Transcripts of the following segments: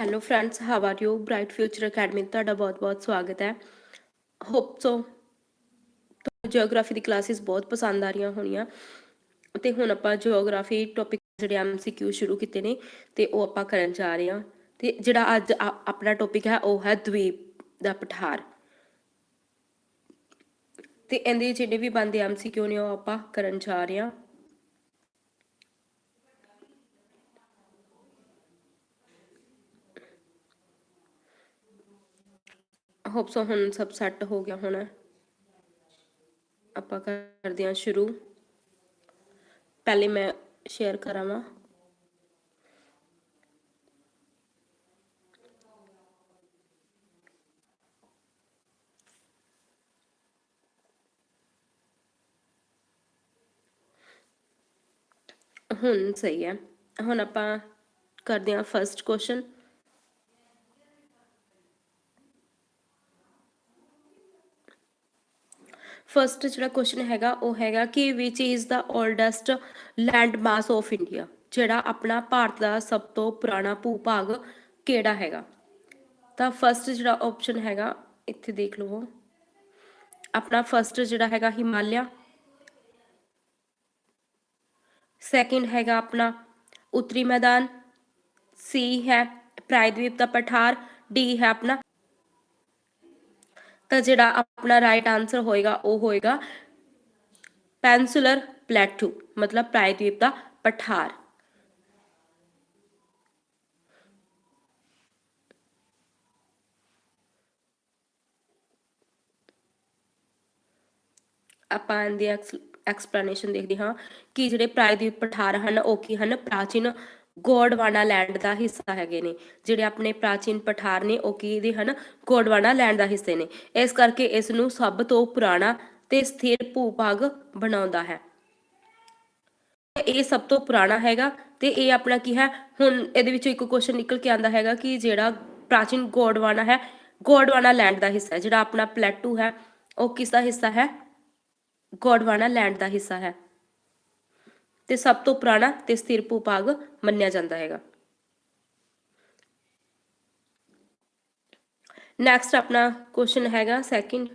Hello friends how are you bright future academy ਤੁਹਾਡਾ ਬਹੁਤ-ਬਹੁਤ ਸਵਾਗਤ ਹੈ। ਹੋਪ ਸੋ ਤੁਹਾਨੂੰ ਜੀਓਗ੍ਰਾਫੀ ਦੀ ਕਲਾਸਿਸ ਬਹੁਤ ਪਸੰਦ ਆ ਰਹੀਆਂ ਹੋਣੀਆਂ। ਤੇ ਹੁਣ ਆਪਾਂ ਜੀਓਗ੍ਰਾਫੀ ਟੌਪਿਕ ਜਿਹੜੇ ਐਮਸੀਕਿਊ ਸ਼ੁਰੂ ਕੀਤੇ ਨੇ ਤੇ ਉਹ ਆਪਾਂ ਕਰਨ ਜਾ ਰਹੇ ਹਾਂ। ਤੇ ਜਿਹੜਾ ਅੱਜ ਆ- ਆਪਣਾ ਟੌਪਿਕ ਹੈ, ਉਹ ਹੈ ਦਵੀਪ ਦਾ ਪਠਾਰ। ਤੇ ਇਹਦੇ ਜਿਹੜੇ ਵੀ ਬੰਦੇ ਐਮਸੀਕਿਊ ਨੇ ਉਹ ਆਪਾਂ ਕਰਨ ਜਾ ਰਹੇ ਹਾਂ। ਹੋਪ ਸੋ ਹੁਣ ਸਭ ਸੈੱਟ ਹੋ ਗਿਆ ਹੋਣਾ। ਆਪਾਂ ਕਰਦੇ ਹਾਂ ਸ਼ੁਰੂ। ਪਹਿਲੇ ਮੈਂ ਸ਼ੇਅਰ ਕਰਾਂਵਾ ਹੁਣ ਸਹੀ ਹੈ। ਹੁਣ ਆਪਾਂ ਕਰਦੇ ਹਾਂ ਫਰਸਟ ਕੁਐਸਚਨ ਫਰਸਟ ਜਿਹੜਾ ਕੁਐਸਚਨ ਹੈਗਾ, ਉਹ ਹੈਗਾ ਕਿ which is the oldest land mass of India ਜਿਹੜਾ ਆਪਣਾ ਭਾਰਤ ਦਾ ਸਭ ਤੋਂ ਪੁਰਾਣਾ ਭੂ-ਭਾਗ ਕਿਹੜਾ ਹੈਗਾ? ਤਾਂ ਫਰਸਟ ਜਿਹੜਾ ਆਪਸ਼ਨ ਹੈਗਾ, ਇੱਥੇ ਦੇਖ ਲਵੋ। ਆਪਣਾ ਫਰਸਟ ਜਿਹੜਾ ਹੈਗਾ ਹਿਮਾਲਿਆ। ਸੈਕਿੰਡ ਹੈਗਾ ਆਪਣਾ ਉੱਤਰੀ ਮੈਦਾਨ। ਸੀ ਹੈ ਪ੍ਰਾਇਦੀਪ ਦਾ ਪਠਾਰ। ਡੀ ਹੈ ਆਪਣਾ ਤਾਂ ਜਿਹੜਾ ਆਪਣਾ ਰਾਈਟ ਆਨਸਰ ਹੋਏਗਾ, ਉਹ ਹੋਏਗਾ ਪੈਨਸੂਲਰ ਪਲੇਟੂ ਮਤਲਬ ਪ੍ਰਾਇਦਵੀਪ ਦਾ ਪਠਾਰ। ਆਪਾਂ ਇਹਦੀ ਐਕਸਪਲੇਨੇਸ਼ਨ ਦੇਖਦੇ ਹਾਂ ਕਿ ਜਿਹੜੇ ਪ੍ਰਾਇਦੀਪ ਪਠਾਰ ਹਨ, ਉਹ ਕੀ ਹਨ? ਪ੍ਰਾਚੀਨ ਗੋਡਵਾਨਾ ਲੈਂਡ ਦਾ ਹਿੱਸਾ ਹੈਗੇ ਨੇ। ਜਿਹੜੇ ਆਪਣੇ ਪ੍ਰਾਚੀਨ ਪਠਾਰ ਨੇ, ਉਹ ਕੀ ਦੇ ਹਨ? ਗੋਡਵਾਨਾ ਲੈਂਡ ਦਾ ਹਿੱਸੇ ਨੇ। ਇਸ ਕਰਕੇ ਇਸ ਨੂੰ ਸਭ ਤੋਂ ਪੁਰਾਣਾ ਤੇ ਸਥਿਰ ਭੂ-ਭਾਗ ਬਣਾਉਂਦਾ ਹੈ। ਇਹ ਸਭ ਤੋਂ ਪੁਰਾਣਾ ਹੈਗਾ ਤੇ ਇਹ ਆਪਣਾ ਕੀ ਹੈ? ਹੁਣ ਇਹਦੇ ਵਿੱਚੋਂ ਇੱਕ ਕੁਐਸਚਨ ਨਿਕਲ ਕੇ ਆਂਦਾ ਹੈਗਾ ਕਿ ਜਿਹੜਾ ਪ੍ਰਾਚੀਨ ਗੋਡਵਾਨਾ ਹੈ, ਗੋਡਵਾਨਾ ਲੈਂਡ ਦਾ ਹਿੱਸਾ ਹੈ। ਜਿਹੜਾ ਆਪਣਾ ਪਲੇਟੂ ਹੈ, ਉਹ ਕਿਸ ਦਾ ਹਿੱਸਾ ਹੈ? ਗੋਡਵਾਨਾ ਲੈਂਡ ਦਾ ਹਿੱਸਾ ਹੈ। ਤੇ ਸਭ ਤੋਂ ਪੁਰਾਣਾ ਤੇ ਸਥਿਰ ਭੂ-ਭਾਗ ਮੰਨਿਆ ਜਾਂਦਾ ਹੈਗਾ ਨੈਕਸਟ ਆਪਣਾ ਕੁਐਸਚਨ ਹੈਗਾ ਸੈਕਿੰਡ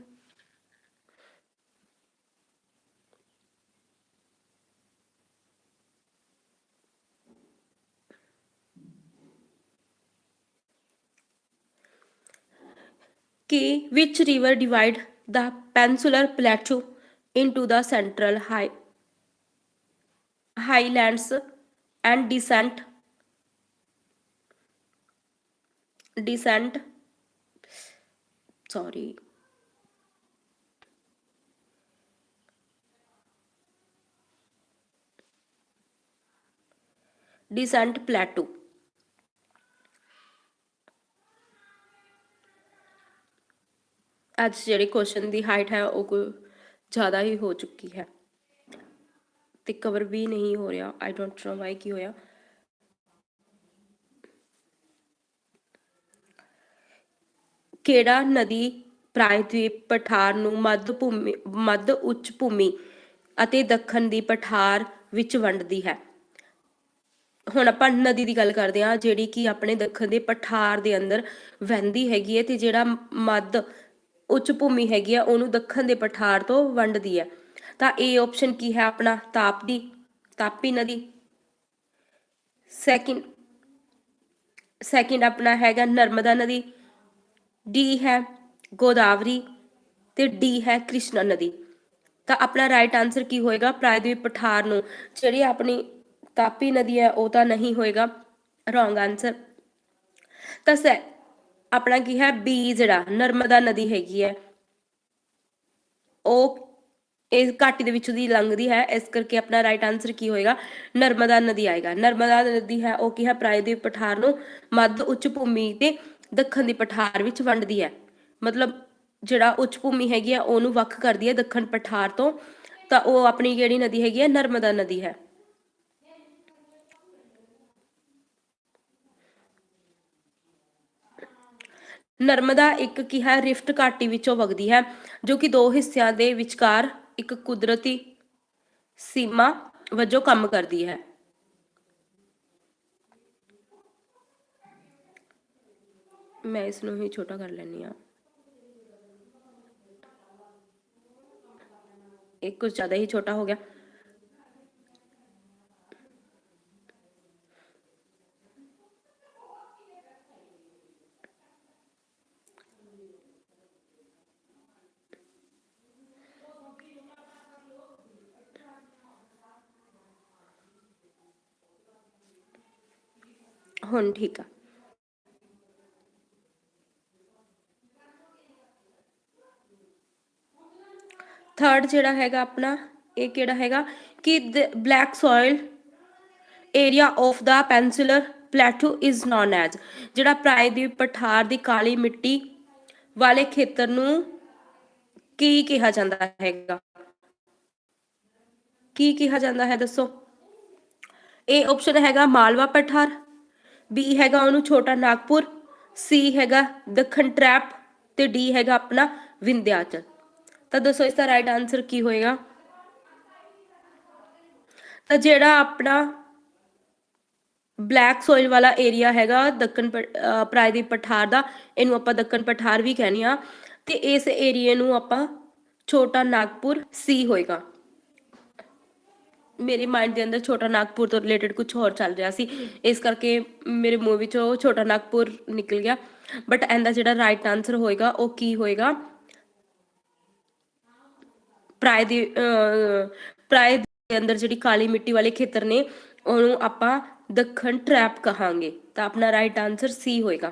ਕਿ which river divide the peninsular plateau into the central high highlands and descent descent sorry descent plateau ਅੱਜ ਜਿਹੜੇ ਕੁਐਸਚਨ ਦੀ ਹਾਈਟ ਹੈ ਉਹ ਕੋਈ ਜ਼ਿਆਦਾ ਹੀ ਹੋ ਚੁੱਕੀ ਹੈ ਤੇ ਕਵਰ ਵੀ ਨਹੀਂ ਹੋ ਰਿਹਾ। ਆਈ ਡੋਨਟ ਨੋ ਵਾਈ ਕੀ ਹੋਇਆ। ਕਿਹੜਾ ਨਦੀ ਪ੍ਰਾਇਦਵੀਪ ਪਠਾਰ ਨੂੰ ਮੱਧ ਭੂਮੀ, ਮੱਧ ਉੱਚ ਭੂਮੀ ਅਤੇ ਦੱਖਣ ਦੀ ਪਠਾਰ ਵਿੱਚ ਵੰਡਦੀ ਹੈ? ਹੁਣ ਆਪਾਂ ਨਦੀ ਦੀ ਗੱਲ ਕਰਦੇ ਹਾਂ, ਜਿਹੜੀ ਕਿ ਆਪਣੇ ਦੱਖਣ ਦੇ ਪਠਾਰ ਦੇ ਅੰਦਰ ਵਹਿੰਦੀ ਹੈਗੀ ਹੈ ਤੇ ਜਿਹੜਾ ਮੱਧ ਉੱਚ ਭੂਮੀ ਹੈਗੀ ਆ ਉਹਨੂੰ ਦੱਖਣ ਦੇ ਪਠਾਰ ਤੋਂ ਵੰਡਦੀ ਹੈ। ਤਾਂ ਇਹ ਆਪਸ਼ਨ ਕੀ ਹੈ ਆਪਣਾ? ਤਾਪਦੀ, ਤਾਪੀ ਨਦੀ। ਸੈਕਿੰਡ ਸੈਕਿੰਡ ਆਪਣਾ ਹੈਗਾ ਨਰਮਦਾ ਨਦੀ। ਡੀ ਹੈ ਗੋਦਾਵਰੀ ਤੇ ਡੀ ਹੈ ਕ੍ਰਿਸ਼ਨਾ ਨਦੀ। ਤਾਂ ਆਪਣਾ ਰਾਈਟ ਆਨਸਰ ਕੀ ਹੋਏਗਾ? ਪ੍ਰਾਇਦਵੀਪ ਪਠਾਰ ਨੂੰ। ਜਿਹੜੀ ਆਪਣੀ ਤਾਪੀ ਨਦੀ ਹੈ, ਉਹ ਤਾਂ ਨਹੀਂ ਹੋਏਗਾ। ਰੋਂਗ ਆਨਸਰ ਤਾਂ ਸੈ, ਆਪਣਾ ਕੀ ਹੈ? ਬੀ ਜਿਹੜਾ ਨਰਮਦਾ ਨਦੀ ਹੈਗੀ ਹੈ, ਉਹ ਇਹ ਘਾਟੀ ਦੇ ਵਿੱਚੋਂ ਦੀ ਲੰਘਦੀ ਹੈ, ਇਸ ਕਰਕੇ ਆਪਣਾ ਰਾਈਟ ਆਨਸਰ ਕੀ ਹੋਏਗਾ? ਨਰਮਦਾ ਨਦੀ ਆਏਗਾ। ਨਰਮਦਾ ਨਦੀ ਹੈ, ਉਹ ਕੀ ਹੈ? ਪ੍ਰਾਇਦਵੀਪ ਪਠਾਰ ਨੂੰ ਮੱਧ ਉੱਚ ਭੂਮੀ ਤੇ ਦੱਖਣ ਦੀ ਪਠਾਰ ਵਿੱਚ ਵੰਡਦੀ ਹੈ। ਮਤਲਬ ਜਿਹੜਾ ਉੱਚ ਭੂਮੀ ਹੈਗੀ ਆ ਉਹਨੂੰ ਵੱਖ ਕਰਦੀ ਹੈ ਦੱਖਣ ਪਠਾਰ ਤੋਂ, ਤਾਂ ਉਹ ਆਪਣੀ ਜਿਹੜੀ ਨਦੀ ਹੈਗੀ ਹੈ? ਨਰਮਦਾ ਨਦੀ ਹੈ। ਨਰਮਦਾ ਇੱਕ ਕੀ ਹੈ? ਰਿਫਟ ਘਾਟੀ ਵਿੱਚੋਂ ਵਗਦੀ ਹੈ, ਜੋ ਕਿ ਦੋ ਹਿੱਸਿਆਂ ਦੇ ਵਿਚਕਾਰ ਇੱਕ ਕੁਦਰਤੀ ਸੀਮਾ ਵਜੋਂ ਕੰਮ ਕਰਦੀ ਹੈ। ਮੈਂ ਇਸ ਨੂੰ ਹੀ ਛੋਟਾ ਕਰ ਲੈਣੀ ਆ ਇਹ ਕੁਝ ਜ਼ਿਆਦਾ ਹੀ ਛੋਟਾ ਹੋ ਗਿਆ। ਹੁਣ ਠੀਕ ਆ। ਥਰਡ ਜਿਹੜਾ ਹੈਗਾ ਆਪਣਾ, ਇਹ ਕਿਹੜਾ ਹੈਗਾ? ਕਿ black soil area of the peninsular plateau is known as ਜਿਹੜਾ ਪ੍ਰਾਇਦੀਪ ਪਠਾਰ ਦੀ ਕਾਲੀ ਮਿੱਟੀ ਵਾਲੇ ਖੇਤਰ ਨੂੰ ਕੀ ਕਿਹਾ ਜਾਂਦਾ ਹੈਗਾ? ਕੀ ਕਿਹਾ ਜਾਂਦਾ ਹੈ ਦੱਸੋ? ਇਹ ਆਪਸ਼ਨ ਹੈਗਾ ਮਾਲਵਾ ਪਠਾਰ। ਬੀ ਹੈਗਾ ਉਹਨੂੰ ਛੋਟਾ ਨਾਗਪੁਰ ਸੀ ਹੈਗਾ ਦੱਖਣ ਟ੍ਰੈਪ ਤੇ ਡੀ ਹੈਗਾ ਆਪਣਾ ਵਿੰਧਿਆਚਲ। ਤਾਂ ਦੱਸੋ ਇਸ ਦਾ ਰਾਈਟ ਆਨਸਰ ਕੀ ਹੋਏਗਾ? ਤਾਂ ਜਿਹੜਾ ਆਪਣਾ ਬਲੈਕ ਸੋਇਲ ਵਾਲਾ ਏਰੀਆ ਹੈਗਾ ਦੱਖਣ ਪ- ਅਹ ਪ੍ਰਾਇਦੀਪ ਪਠਾਰ ਦਾ, ਇਹਨੂੰ ਆਪਾਂ ਦੱਖਣ ਪਠਾਰ ਵੀ ਕਹਿੰਦੇ ਆ ਤੇ ਇਸ ਏਰੀਏ ਨੂੰ ਆਪਾਂ ਛੋਟਾ ਨਾਗਪੁਰ ਸੀ ਹੋਏਗਾ। ਮੇਰੇ ਮਾਈਂਡ ਦੇ ਅੰਦਰ ਛੋਟਾ ਨਾਗਪੁਰ ਤੋਂ ਰਿਲੇਟਡ ਕੁਝ ਹੋਰ ਚੱਲ ਰਿਹਾ ਸੀ। ਇਸ ਕਰਕੇ ਮੇਰੇ ਮੂੰਹ ਵਿੱਚੋਂ ਛੋਟਾ ਨਾਗਪੁਰ ਨਿਕਲ ਗਿਆ। ਬਟ ਇਹਦਾ ਜਿਹੜਾ ਰਾਈਟ ਆਨਸਰ ਹੋਏਗਾ, ਉਹ ਕੀ ਹੋਏਗਾ? ਪ੍ਰਾਇ ਦੀ ਪ੍ਰਾਇ ਦੇ ਅੰਦਰ ਜਿਹੜੀ ਕਾਲੀ ਮਿੱਟੀ ਵਾਲੇ ਖੇਤਰ ਨੇ, ਉਹਨੂੰ ਆਪਾਂ ਦੱਖਣ ਟ੍ਰੈਪ ਕਹਾਂਗੇ। ਤਾਂ ਆਪਣਾ ਰਾਈਟ ਆਨਸਰ ਸੀ ਹੋਏਗਾ।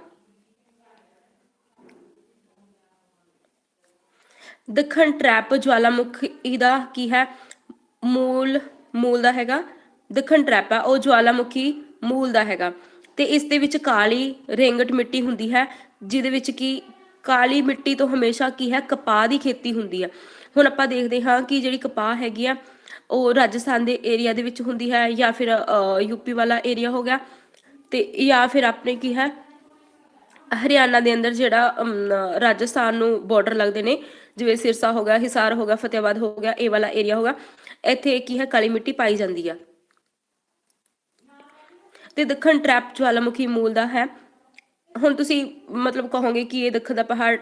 ਦੱਖਣ ਟ੍ਰੈਪ ਜਵਾਲਾਮੁਖੀ ਦਾ ਕੀ ਹੈ? ਮੂਲ ਮੂਲ ਦਾ ਹੈਗਾ ਦੱਖਣ ਟ੍ਰੈਪ ਹੈ ਉਹ ਜਵਾਲਾਮੁਖੀ ਮੂਲ ਦਾ ਹੈਗਾ। ਤੇ ਇਸ ਦੇ ਵਿੱਚ ਕਾਲੀ ਰੇਂਗਟ ਮਿੱਟੀ ਹੁੰਦੀ ਹੈ ਜਿਹਦੇ ਵਿੱਚ ਕੀ ਕਾਲੀ ਮਿੱਟੀ ਤੋਂ ਹਮੇਸ਼ਾ ਕੀ ਹੈ ਕਪਾਹ ਦੀ ਖੇਤੀ ਹੁੰਦੀ ਹੈ ਹੁਣ ਆਪਾਂ ਦੇਖਦੇ ਹਾਂ ਕਿ ਜਿਹੜੀ ਕਪਾਹ ਹੈਗੀ ਆ ਉਹ ਰਾਜਸਥਾਨ ਦੇ ਏਰੀਆ ਦੇ ਵਿੱਚ ਹੁੰਦੀ ਹੈ ਜਾਂ ਫਿਰ ਯੂਪੀ ਵਾਲਾ ਏਰੀਆ ਹੋ ਗਿਆ। ਤੇ ਜਾਂ ਫਿਰ ਆਪਣੇ ਕੀ ਹੈ ਹਰਿਆਣਾ ਦੇ ਅੰਦਰ ਜਿਹੜਾ ਅਮ, ਰਾਜਸਥਾਨ ਨੂੰ ਬਾਰਡਰ ਲੱਗਦੇ ਨੇ ਜਿਵੇਂ ਸਿਰਸਾ ਹੋ ਗਿਆ ਹਿਸਾਰ ਹੋ ਗਿਆ ਫਤਿਆਬਾਦ ਹੋ ਗਿਆ ਇਹ ਵਾਲਾ ਏਰੀਆ ਹੋ ਗਿਆ। ਇੱਥੇ ਕੀ ਹੈ ਕਾਲੀ ਮਿੱਟੀ ਪਾਈ ਜਾਂਦੀ ਆ। ਤੇ ਦੱਖਣ ਟ੍ਰੈਪ ਜਵਾਲਾਮੁਖੀ ਮੂਲ ਦਾ ਹੈ। ਹੁਣ ਤੁਸੀਂ ਮਤਲਬ ਕਹੋਗੇ ਕਿ ਇਹ ਦੱਖਣ ਦਾ ਪਹਾੜ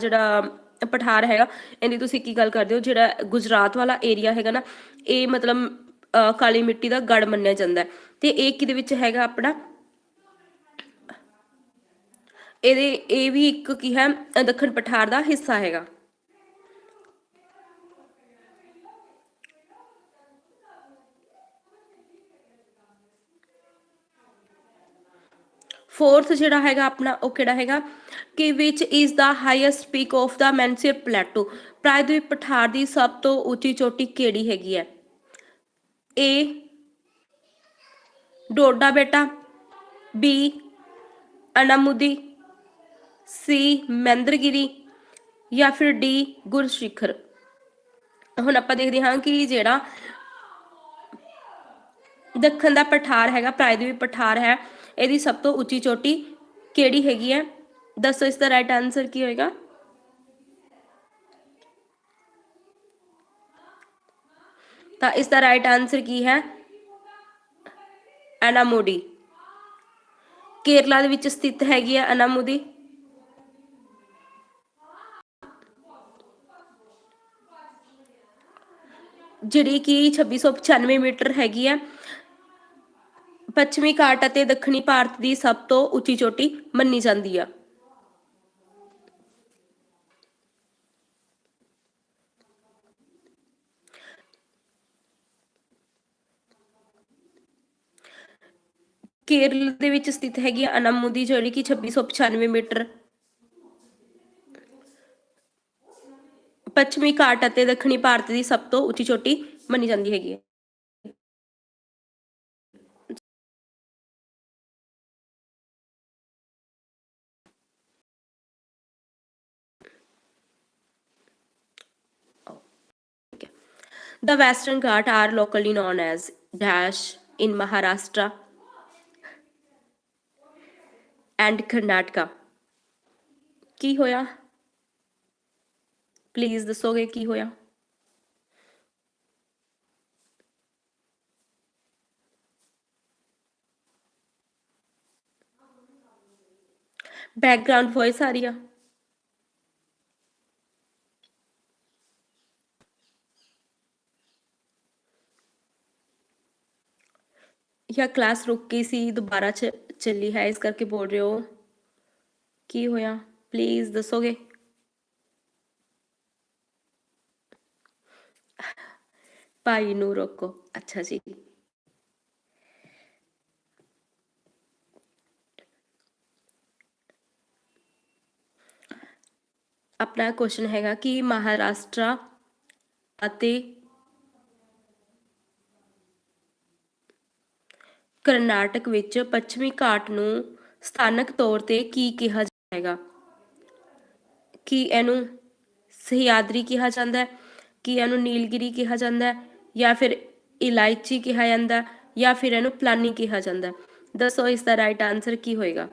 ਜਿਹੜਾ ਪਠਾਰ ਹੈਗਾ ਇਹਦੀ ਤੁਸੀਂ ਕੀ ਗੱਲ ਕਰਦੇ ਹੋ? ਜਿਹੜਾ ਗੁਜਰਾਤ ਵਾਲਾ ਏਰੀਆ ਹੈਗਾ ਨਾ ਇਹ ਮਤਲਬ ਅਹ, ਕਾਲੀ ਮਿੱਟੀ ਦਾ ਗੜ ਮੰਨਿਆ ਜਾਂਦਾ ਹੈ। ਤੇ ਇਹ ਕਿਹਦੇ ਵਿੱਚ ਹੈਗਾ ਆਪਣਾ? ਇਹਦੇ ਇਹ ਵੀ ਇੱਕ ਕੀ ਹੈ ਦੱਖਣ ਪਠਾਰ ਦਾ ਹਿੱਸਾ ਹੈਗਾ। ਫੋਰਥ ਜਿਹੜਾ ਹੈਗਾ ਆਪਣਾ, ਉਹ ਕਿਹੜਾ ਹੈਗਾ? ਕਿ which is the highest peak of the peninsular plateau ਪ੍ਰਾਇਦਵੀਪ ਪਠਾਰ ਦੀ ਸਭ ਤੋਂ ਉੱਚੀ ਚੋਟੀ ਕਿਹੜੀ ਹੈਗੀ ਹੈ? ਏ ਡੋਡਾ ਬੇਟਾ ਬੀ ਅਨਾਮੁਦੀ ਸੀ ਮਹਿੰਦਰਗਿਰੀ ਜਾਂ ਫਿਰ ਡੀ ਗੁਰਸ਼ਿਖਰ। ਹੁਣ ਆਪਾਂ ਦੇਖਦੇ ਹਾਂ ਕਿ ਜਿਹੜਾ ਦੱਖਣ ਦਾ ਪਠਾਰ ਹੈਗਾ, ਪ੍ਰਾਇਦਵੀਪ ਪਠਾਰ ਹੈ ਇਹਦੀ ਸਭ ਤੋਂ ਉੱਚੀ ਚੋਟੀ ਕਿਹੜੀ ਹੈਗੀ ਹੈ ਦੱਸੋ ਇਸ ਦਾ ਰਾਈਟ ਆਨਸਰ ਕੀ ਹੋਏਗਾ? ਤਾਂ ਇਸ ਦਾ ਰਾਈਟ ਆਨਸਰ ਕੀ ਹੈ? ਅਨਾਮੋਡੀ ਕੇਰਲਾ ਦੇ ਵਿੱਚ ਸਥਿਤ ਹੈਗੀ ਹੈ ਅਨਾਮੋਦੀ ਜਿਹੜੀ ਕਿ 2695 ਮੀਟਰ ਹੈਗੀ ਹੈ ਪੱਛਮੀ ਘਾਟ ਅਤੇ ਦੱਖਣੀ ਭਾਰਤ ਦੀ ਸਭ ਤੋਂ ਉੱਚੀ ਚੋਟੀ ਮੰਨੀ ਜਾਂਦੀ ਆ। ਕੇਰਲ ਦੇ ਵਿੱਚ ਸਥਿਤ ਹੈਗੀ ਆ ਅਨਾਮੁਦੀ, ਜਿਹੜੀ ਕਿ 2695 ਮੀਟਰ। ਪੱਛਮੀ ਘਾਟ ਅਤੇ ਦੱਖਣੀ ਭਾਰਤ ਦੀ ਸਭ ਤੋਂ ਉੱਚੀ ਚੋਟੀ ਮੰਨੀ ਜਾਂਦੀ ਹੈਗੀ ਹੈ The Western Ghat are locally known as Dash in Maharashtra and Karnataka. ਕੀ ਹੋਇਆ ਪਲੀਜ਼ ਦੱਸੋਗੇ ਕੀ ਹੋਇਆ ਬੈਕਗ੍ਰਾਉਂਡ ਵੌਇਸ ਆ ਰਹੀ ਆ ਜਾਂ ਕਲਾਸ ਰੁਕ ਗਈ ਸੀ ਦੁਬਾਰਾ ਚ ਚੱਲੀ ਹੈ ਇਸ ਕਰਕੇ ਬੋਲ ਰਹੇ ਹੋ ਕੀ ਹੋਇਆ ਪਲੀਜ਼ ਦੱਸੋਗੇ ਭਾਈ ਨੂੰ ਰੋਕੋ ਅੱਛਾ ਜੀ ਆਪਣਾ ਕੁਐਸਚਨ ਹੈਗਾ ਕਿ ਮਹਾਰਾਸ਼ਟਰ ਅਤੇ ਕਰਨਾਟਕ ਵਿੱਚ ਪੱਛਮੀ ਘਾਟ ਨੂੰ ਸਥਾਨਕ ਤੌਰ ਤੇ ਕੀ ਕਿਹਾ ਜਾਏਗਾ? ਕੀ ਇਹਨੂੰ ਸਹਿਯਾਦਰੀ ਕਿਹਾ ਜਾਂਦਾ ਹੈ? ਕੀ ਇਹਨੂੰ ਨੀਲਗਿਰੀ ਕਿਹਾ ਜਾਂਦਾ ਹੈ? ਜਾਂ ਫਿਰ ਇਲਾਇਚੀ ਕਿਹਾ ਜਾਂਦਾ ਜਾਂ ਫਿਰ ਇਹਨੂੰ ਪਲਾਨੀ ਕਿਹਾ ਜਾਂਦਾ ਦੱਸੋ ਇਸ ਦਾ ਰਾਈਟ ਆਨਸਰ ਕੀ ਹੋਏਗਾ?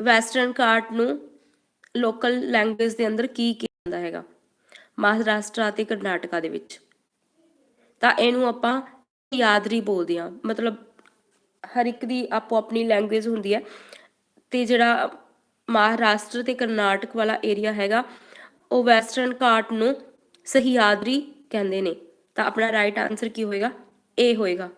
ਵੈਸਟਰਨ ਘਾਟ ਨੂੰ ਲੋਕਲ ਲੈਂਗੁਏਜ ਦੇ ਅੰਦਰ ਕੀ ਕਿਹਾ ਜਾਂਦਾ ਹੈਗਾ? ਮਹਾਰਾਸ਼ਟਰ ਅਤੇ ਕਰਨਾਟਕਾ ਦੇ ਵਿੱਚ। ਤਾਂ ਇਹਨੂੰ ਆਪਾਂ ਯਾਦਰੀ ਬੋਲਦੇ ਆ ਮਤਲਬ ਹਰ ਇੱਕ ਦੀ ਆਪੋ ਆਪਣੀ ਲੈਂਗੁਏਜ ਹੁੰਦੀ ਹੈ। ਤੇ ਜਿਹੜਾ ਮਹਾਰਾਸ਼ਟਰ ਤੇ ਕਰਨਾਟਕ ਵਾਲਾ ਏਰੀਆ ਹੈਗਾ, ਉਹ ਵੈਸਟਰਨ ਘਾਟ ਨੂੰ ਸਹਿਯਾਦਰੀ ਕਹਿੰਦੇ ਨੇ। ਤਾਂ ਆਪਣਾ ਰਾਈਟ ਆਨਸਰ ਕੀ ਹੋਏਗਾ? ਏ ਹੋਏਗਾ।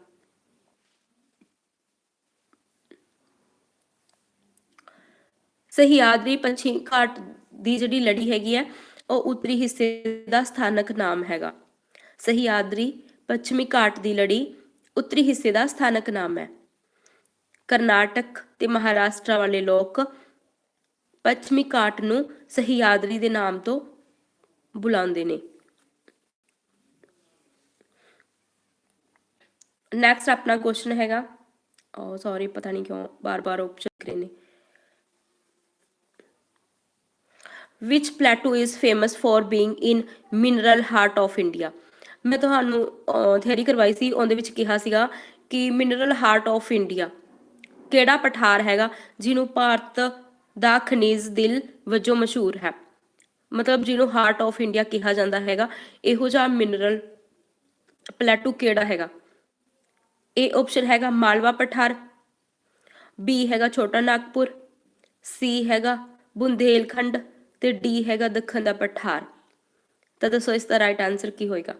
ਸਹਿਯਾਦਰੀ ਪੱਛਮੀ ਘਾਟ ਦੀ ਜਿਹੜੀ ਲੜੀ ਹੈਗੀ ਹੈ, ਉਹ ਉੱਤਰੀ ਹਿੱਸੇ ਦਾ ਸਥਾਨਕ ਨਾਮ ਹੈਗਾ। ਸਹਿਯਾਦਰੀ ਪੱਛਮੀ ਘਾਟ ਦੀ ਲੜੀ ਉੱਤਰੀ ਹਿੱਸੇ ਦਾ ਸਥਾਨਕ ਨਾਮ ਹੈ। ਕਰਨਾਟਕ ਤੇ ਮਹਾਰਾਸ਼ਟਰ ਵਾਲੇ ਲੋਕ ਪੱਛਮੀ ਘਾਟ ਨੂੰ ਸਹਿਯਾਦਰੀ ਦੇ ਨਾਮ ਤੋਂ ਬੁਲਾਉਂਦੇ ਨੇ। ਨੈਕਸਟ ਆਪਣਾ ਕੁਐਸਚਨ ਹੈਗਾ। oh, ਓ ਸੌਰੀ ਪਤਾ ਨਹੀਂ ਕਿਉਂ ਬਾਰ-ਬਾਰ ਆਪਸ਼ਨ ਕਰੇ ਨੇ। Which plateau is famous for being in mineral heart of india? ਮੈਂ ਤੁਹਾਨੂੰ ਥਿਅਰੀ ਕਰਵਾਈ ਸੀ, ਉਹਦੇ ਵਿੱਚ ਕਿਹਾ ਸੀਗਾ ਕਿ ਮਿਨਰਲ ਹਾਰਟ ਆਫ ਇੰਡੀਆ ਕਿਹੜਾ ਪਠਾਰ ਹੈਗਾ ਜਿਹਨੂੰ ਭਾਰਤ ਦਾ ਖਣਿਜ ਦਿਲ ਵਜੋਂ ਮਸ਼ਹੂਰ ਹੈ? ਮਤਲਬ ਜਿਹਨੂੰ ਹਾਰਟ ਆਫ ਇੰਡੀਆ ਕਿਹਾ ਜਾਂਦਾ ਹੈਗਾ, ਇਹੋ ਜਿਹਾ ਮਿਨਰਲ ਪਲੇਟੂ ਕਿਹੜਾ ਹੈਗਾ? ਏ ਆਪਸ਼ਨ ਹੈਗਾ ਮਾਲਵਾ ਪਠਾਰ ਬੀ ਹੈਗਾ ਛੋਟਾ ਨਾਗਪੁਰ ਸੀ ਹੈਗਾ ਬੁੰਦੇਲਖੰਡ ਤੇ ਡੀ ਹੈਗਾ ਦੱਖਣ ਦਾ ਪਠਾਰ। ਤਾਂ ਦੱਸੋ ਇਸ ਦਾ ਰਾਈਟ ਆਨਸਰ ਕੀ ਹੋਏਗਾ?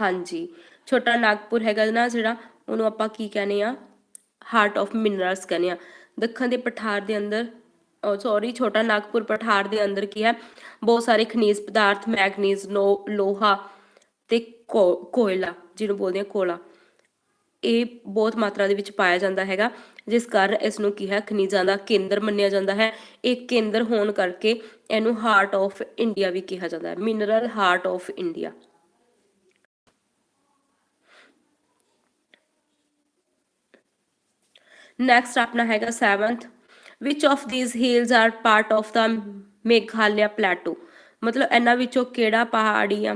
ਹਾਂਜੀ। ਛੋਟਾ ਨਾਗਪੁਰ ਹੈਗਾ ਨਾ ਜਿਹੜਾ, ਉਹਨੂੰ ਆਪਾਂ ਕੀ ਕਹਿੰਦੇ ਆ ਹਾਰਟ ਆਫ ਮਿਨਰਲਸ ਕਹਿੰਦੇ ਆ ਦੱਖਣ ਦੇ ਪਠਾਰ ਦੇ ਅੰਦਰ ਸੌਰੀ ਛੋਟਾ ਨਾਗਪੁਰ ਪਠਾਰ ਦੇ ਅੰਦਰ ਕੀ ਹੈ? ਬਹੁਤ ਸਾਰੇ ਖਣਿਜ ਪਦਾਰਥ, ਮੈਗਨੀਜ਼, ਨੋ, ਲੋਹਾ ਤੇ ਕੋਇਲਾ, ਜਿਹਨੂੰ ਬੋਲਦੇ ਆ ਕੋਲਾ। ਇਹ ਬਹੁਤ ਮਾਤਰਾ ਦੇ ਵਿੱਚ ਪਾਇਆ ਜਾਂਦਾ ਹੈਗਾ, ਜਿਸ ਕਾਰਨ ਇਸ ਨੂੰ ਕੀ ਹੈ? ਖਣਿਜਾਂ ਦਾ ਕੇਂਦਰ ਮੰਨਿਆ ਜਾਂਦਾ ਹੈ। ਇਹ ਕੇਂਦਰ ਹੋਣ ਕਰਕੇ ਇਹਨੂੰ ਹਾਰਟ ਆਫ ਇੰਡੀਆ ਵੀ ਕਿਹਾ ਜਾਂਦਾ ਹੈ। Mineral heart of India next ਆਪਣਾ ਹੈਗਾ 7th which of these hills are part of the Meghalaya ਪਲੇਟੂ ਮਤਲਬ ਇਹਨਾਂ ਵਿੱਚੋਂ ਕਿਹੜਾ ਪਹਾੜੀਆਂ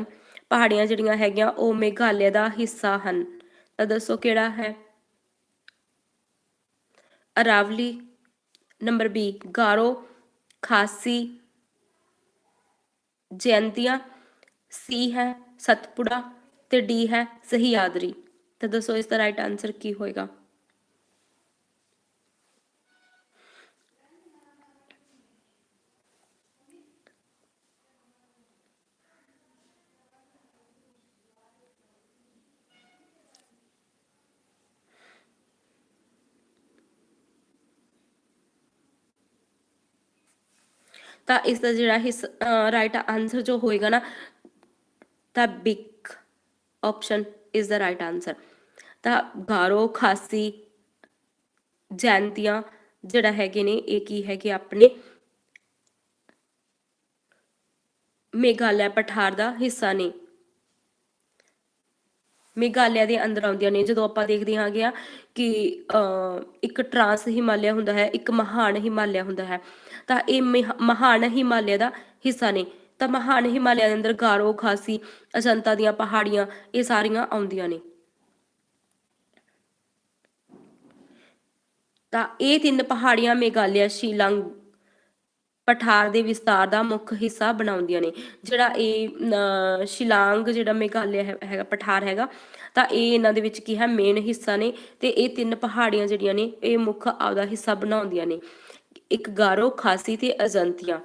ਪਹਾੜੀਆਂ ਜਿਹੜੀਆਂ ਹੈਗੀਆਂ, ਉਹ ਮੇਘਾਲਿਆ ਦਾ ਹਿੱਸਾ ਹਨ? ਤਾਂ ਦੱਸੋ ਕਿਹੜਾ ਹੈ? Aravali, number B Garo, Khasi Jaintia C ਹੈ ਸਤਪੁੜਾ ਤੇ ਡੀ ਹੈ ਸਹੀਆਦਰੀ। ਤਾਂ ਦੱਸੋ ਇਸ ਦਾ ਰਾਈਟ ਆਨਸਰ ਕੀ ਹੋਏਗਾ? ਤਾਂ ਇਸ ਦਾ ਜਿਹੜਾ ਹਿੱਸ ਰਾਈਟ ਆਨਸਰ ਜੋ ਹੋਏਗਾ ਨਾ, ਤਾਂ big option is the right answer ਤਾਂ ਗਾਰੋ, ਖਾਸੀ, ਜੈਂਤੀਆਂ ਜਿਹੜਾ ਹੈਗੇ ਨੇ, ਇਹ ਕੀ ਹੈਗੇ ਆਪਣੇ ਮੇਘਾਲਿਆ ਪਠਾਰ ਦਾ ਹਿੱਸਾ ਨੇ। ਮੇਘਾਲਿਆ ਦੇ ਅੰਦਰ ਆਉਂਦੀਆਂ ਨੇ, ਜਦੋਂ ਆਪਾਂ ਦੇਖਦੇ ਹਾਂਗੇ ਆ ਕਿ ਇੱਕ ਟਰਾਂਸ ਹਿਮਾਲਿਆ ਹੁੰਦਾ ਹੈ, ਇੱਕ ਮਹਾਨ ਹਿਮਾਲਿਆ ਹੁੰਦਾ ਹੈ, ਤਾਂ ਇਹ ਮਹਾਨ ਹਿਮਾਲਿਆ ਦਾ ਹਿੱਸਾ ਨੇ। ਤਾਂ ਮਹਾਨ ਹਿਮਾਲਿਆ ਦੇ ਅੰਦਰ ਗਾਰੋ, ਖਾਸੀ, ਅਜੰਤਾ ਦੀਆਂ ਪਹਾੜੀਆਂ, ਇਹ ਸਾਰੀਆਂ ਆਉਂਦੀਆਂ ਨੇ। ਤਾਂ ਇਹ ਤਿੰਨ ਪਹਾੜੀਆਂ ਮੇਘਾਲਿਆ, ਸ਼ਿਲੰਗ ਪਠਾਰ ਦੇ ਵਿਸਤਾਰ ਦਾ ਮੁੱਖ ਹਿੱਸਾ ਬਣਾਉਂਦੀਆਂ ਨੇ। ਜਿਹੜਾ ਇਹ ਸ਼ਿਲਾਂਗ ਜਿਹੜਾ ਮੇਘਾਲਿਆ ਹੈਗਾ, ਪਠਾਰ ਹੈਗਾ, ਤਾਂ ਇਹ ਇਹਨਾਂ ਦੇ ਵਿੱਚ ਕੀ ਹੈ ਮੇਨ ਹਿੱਸਾ ਨੇ ਤੇ ਇਹ ਤਿੰਨ ਪਹਾੜੀਆਂ ਜਿਹੜੀਆਂ ਨੇ, ਇਹ ਮੁੱਖ ਆਪਦਾ ਹਿੱਸਾ ਬਣਾਉਂਦੀਆਂ ਨੇ। ਇੱਕ ਗਾਰੋ, ਖਾਸੀ ਤੇ ਅਜੰਤੀਆਂ।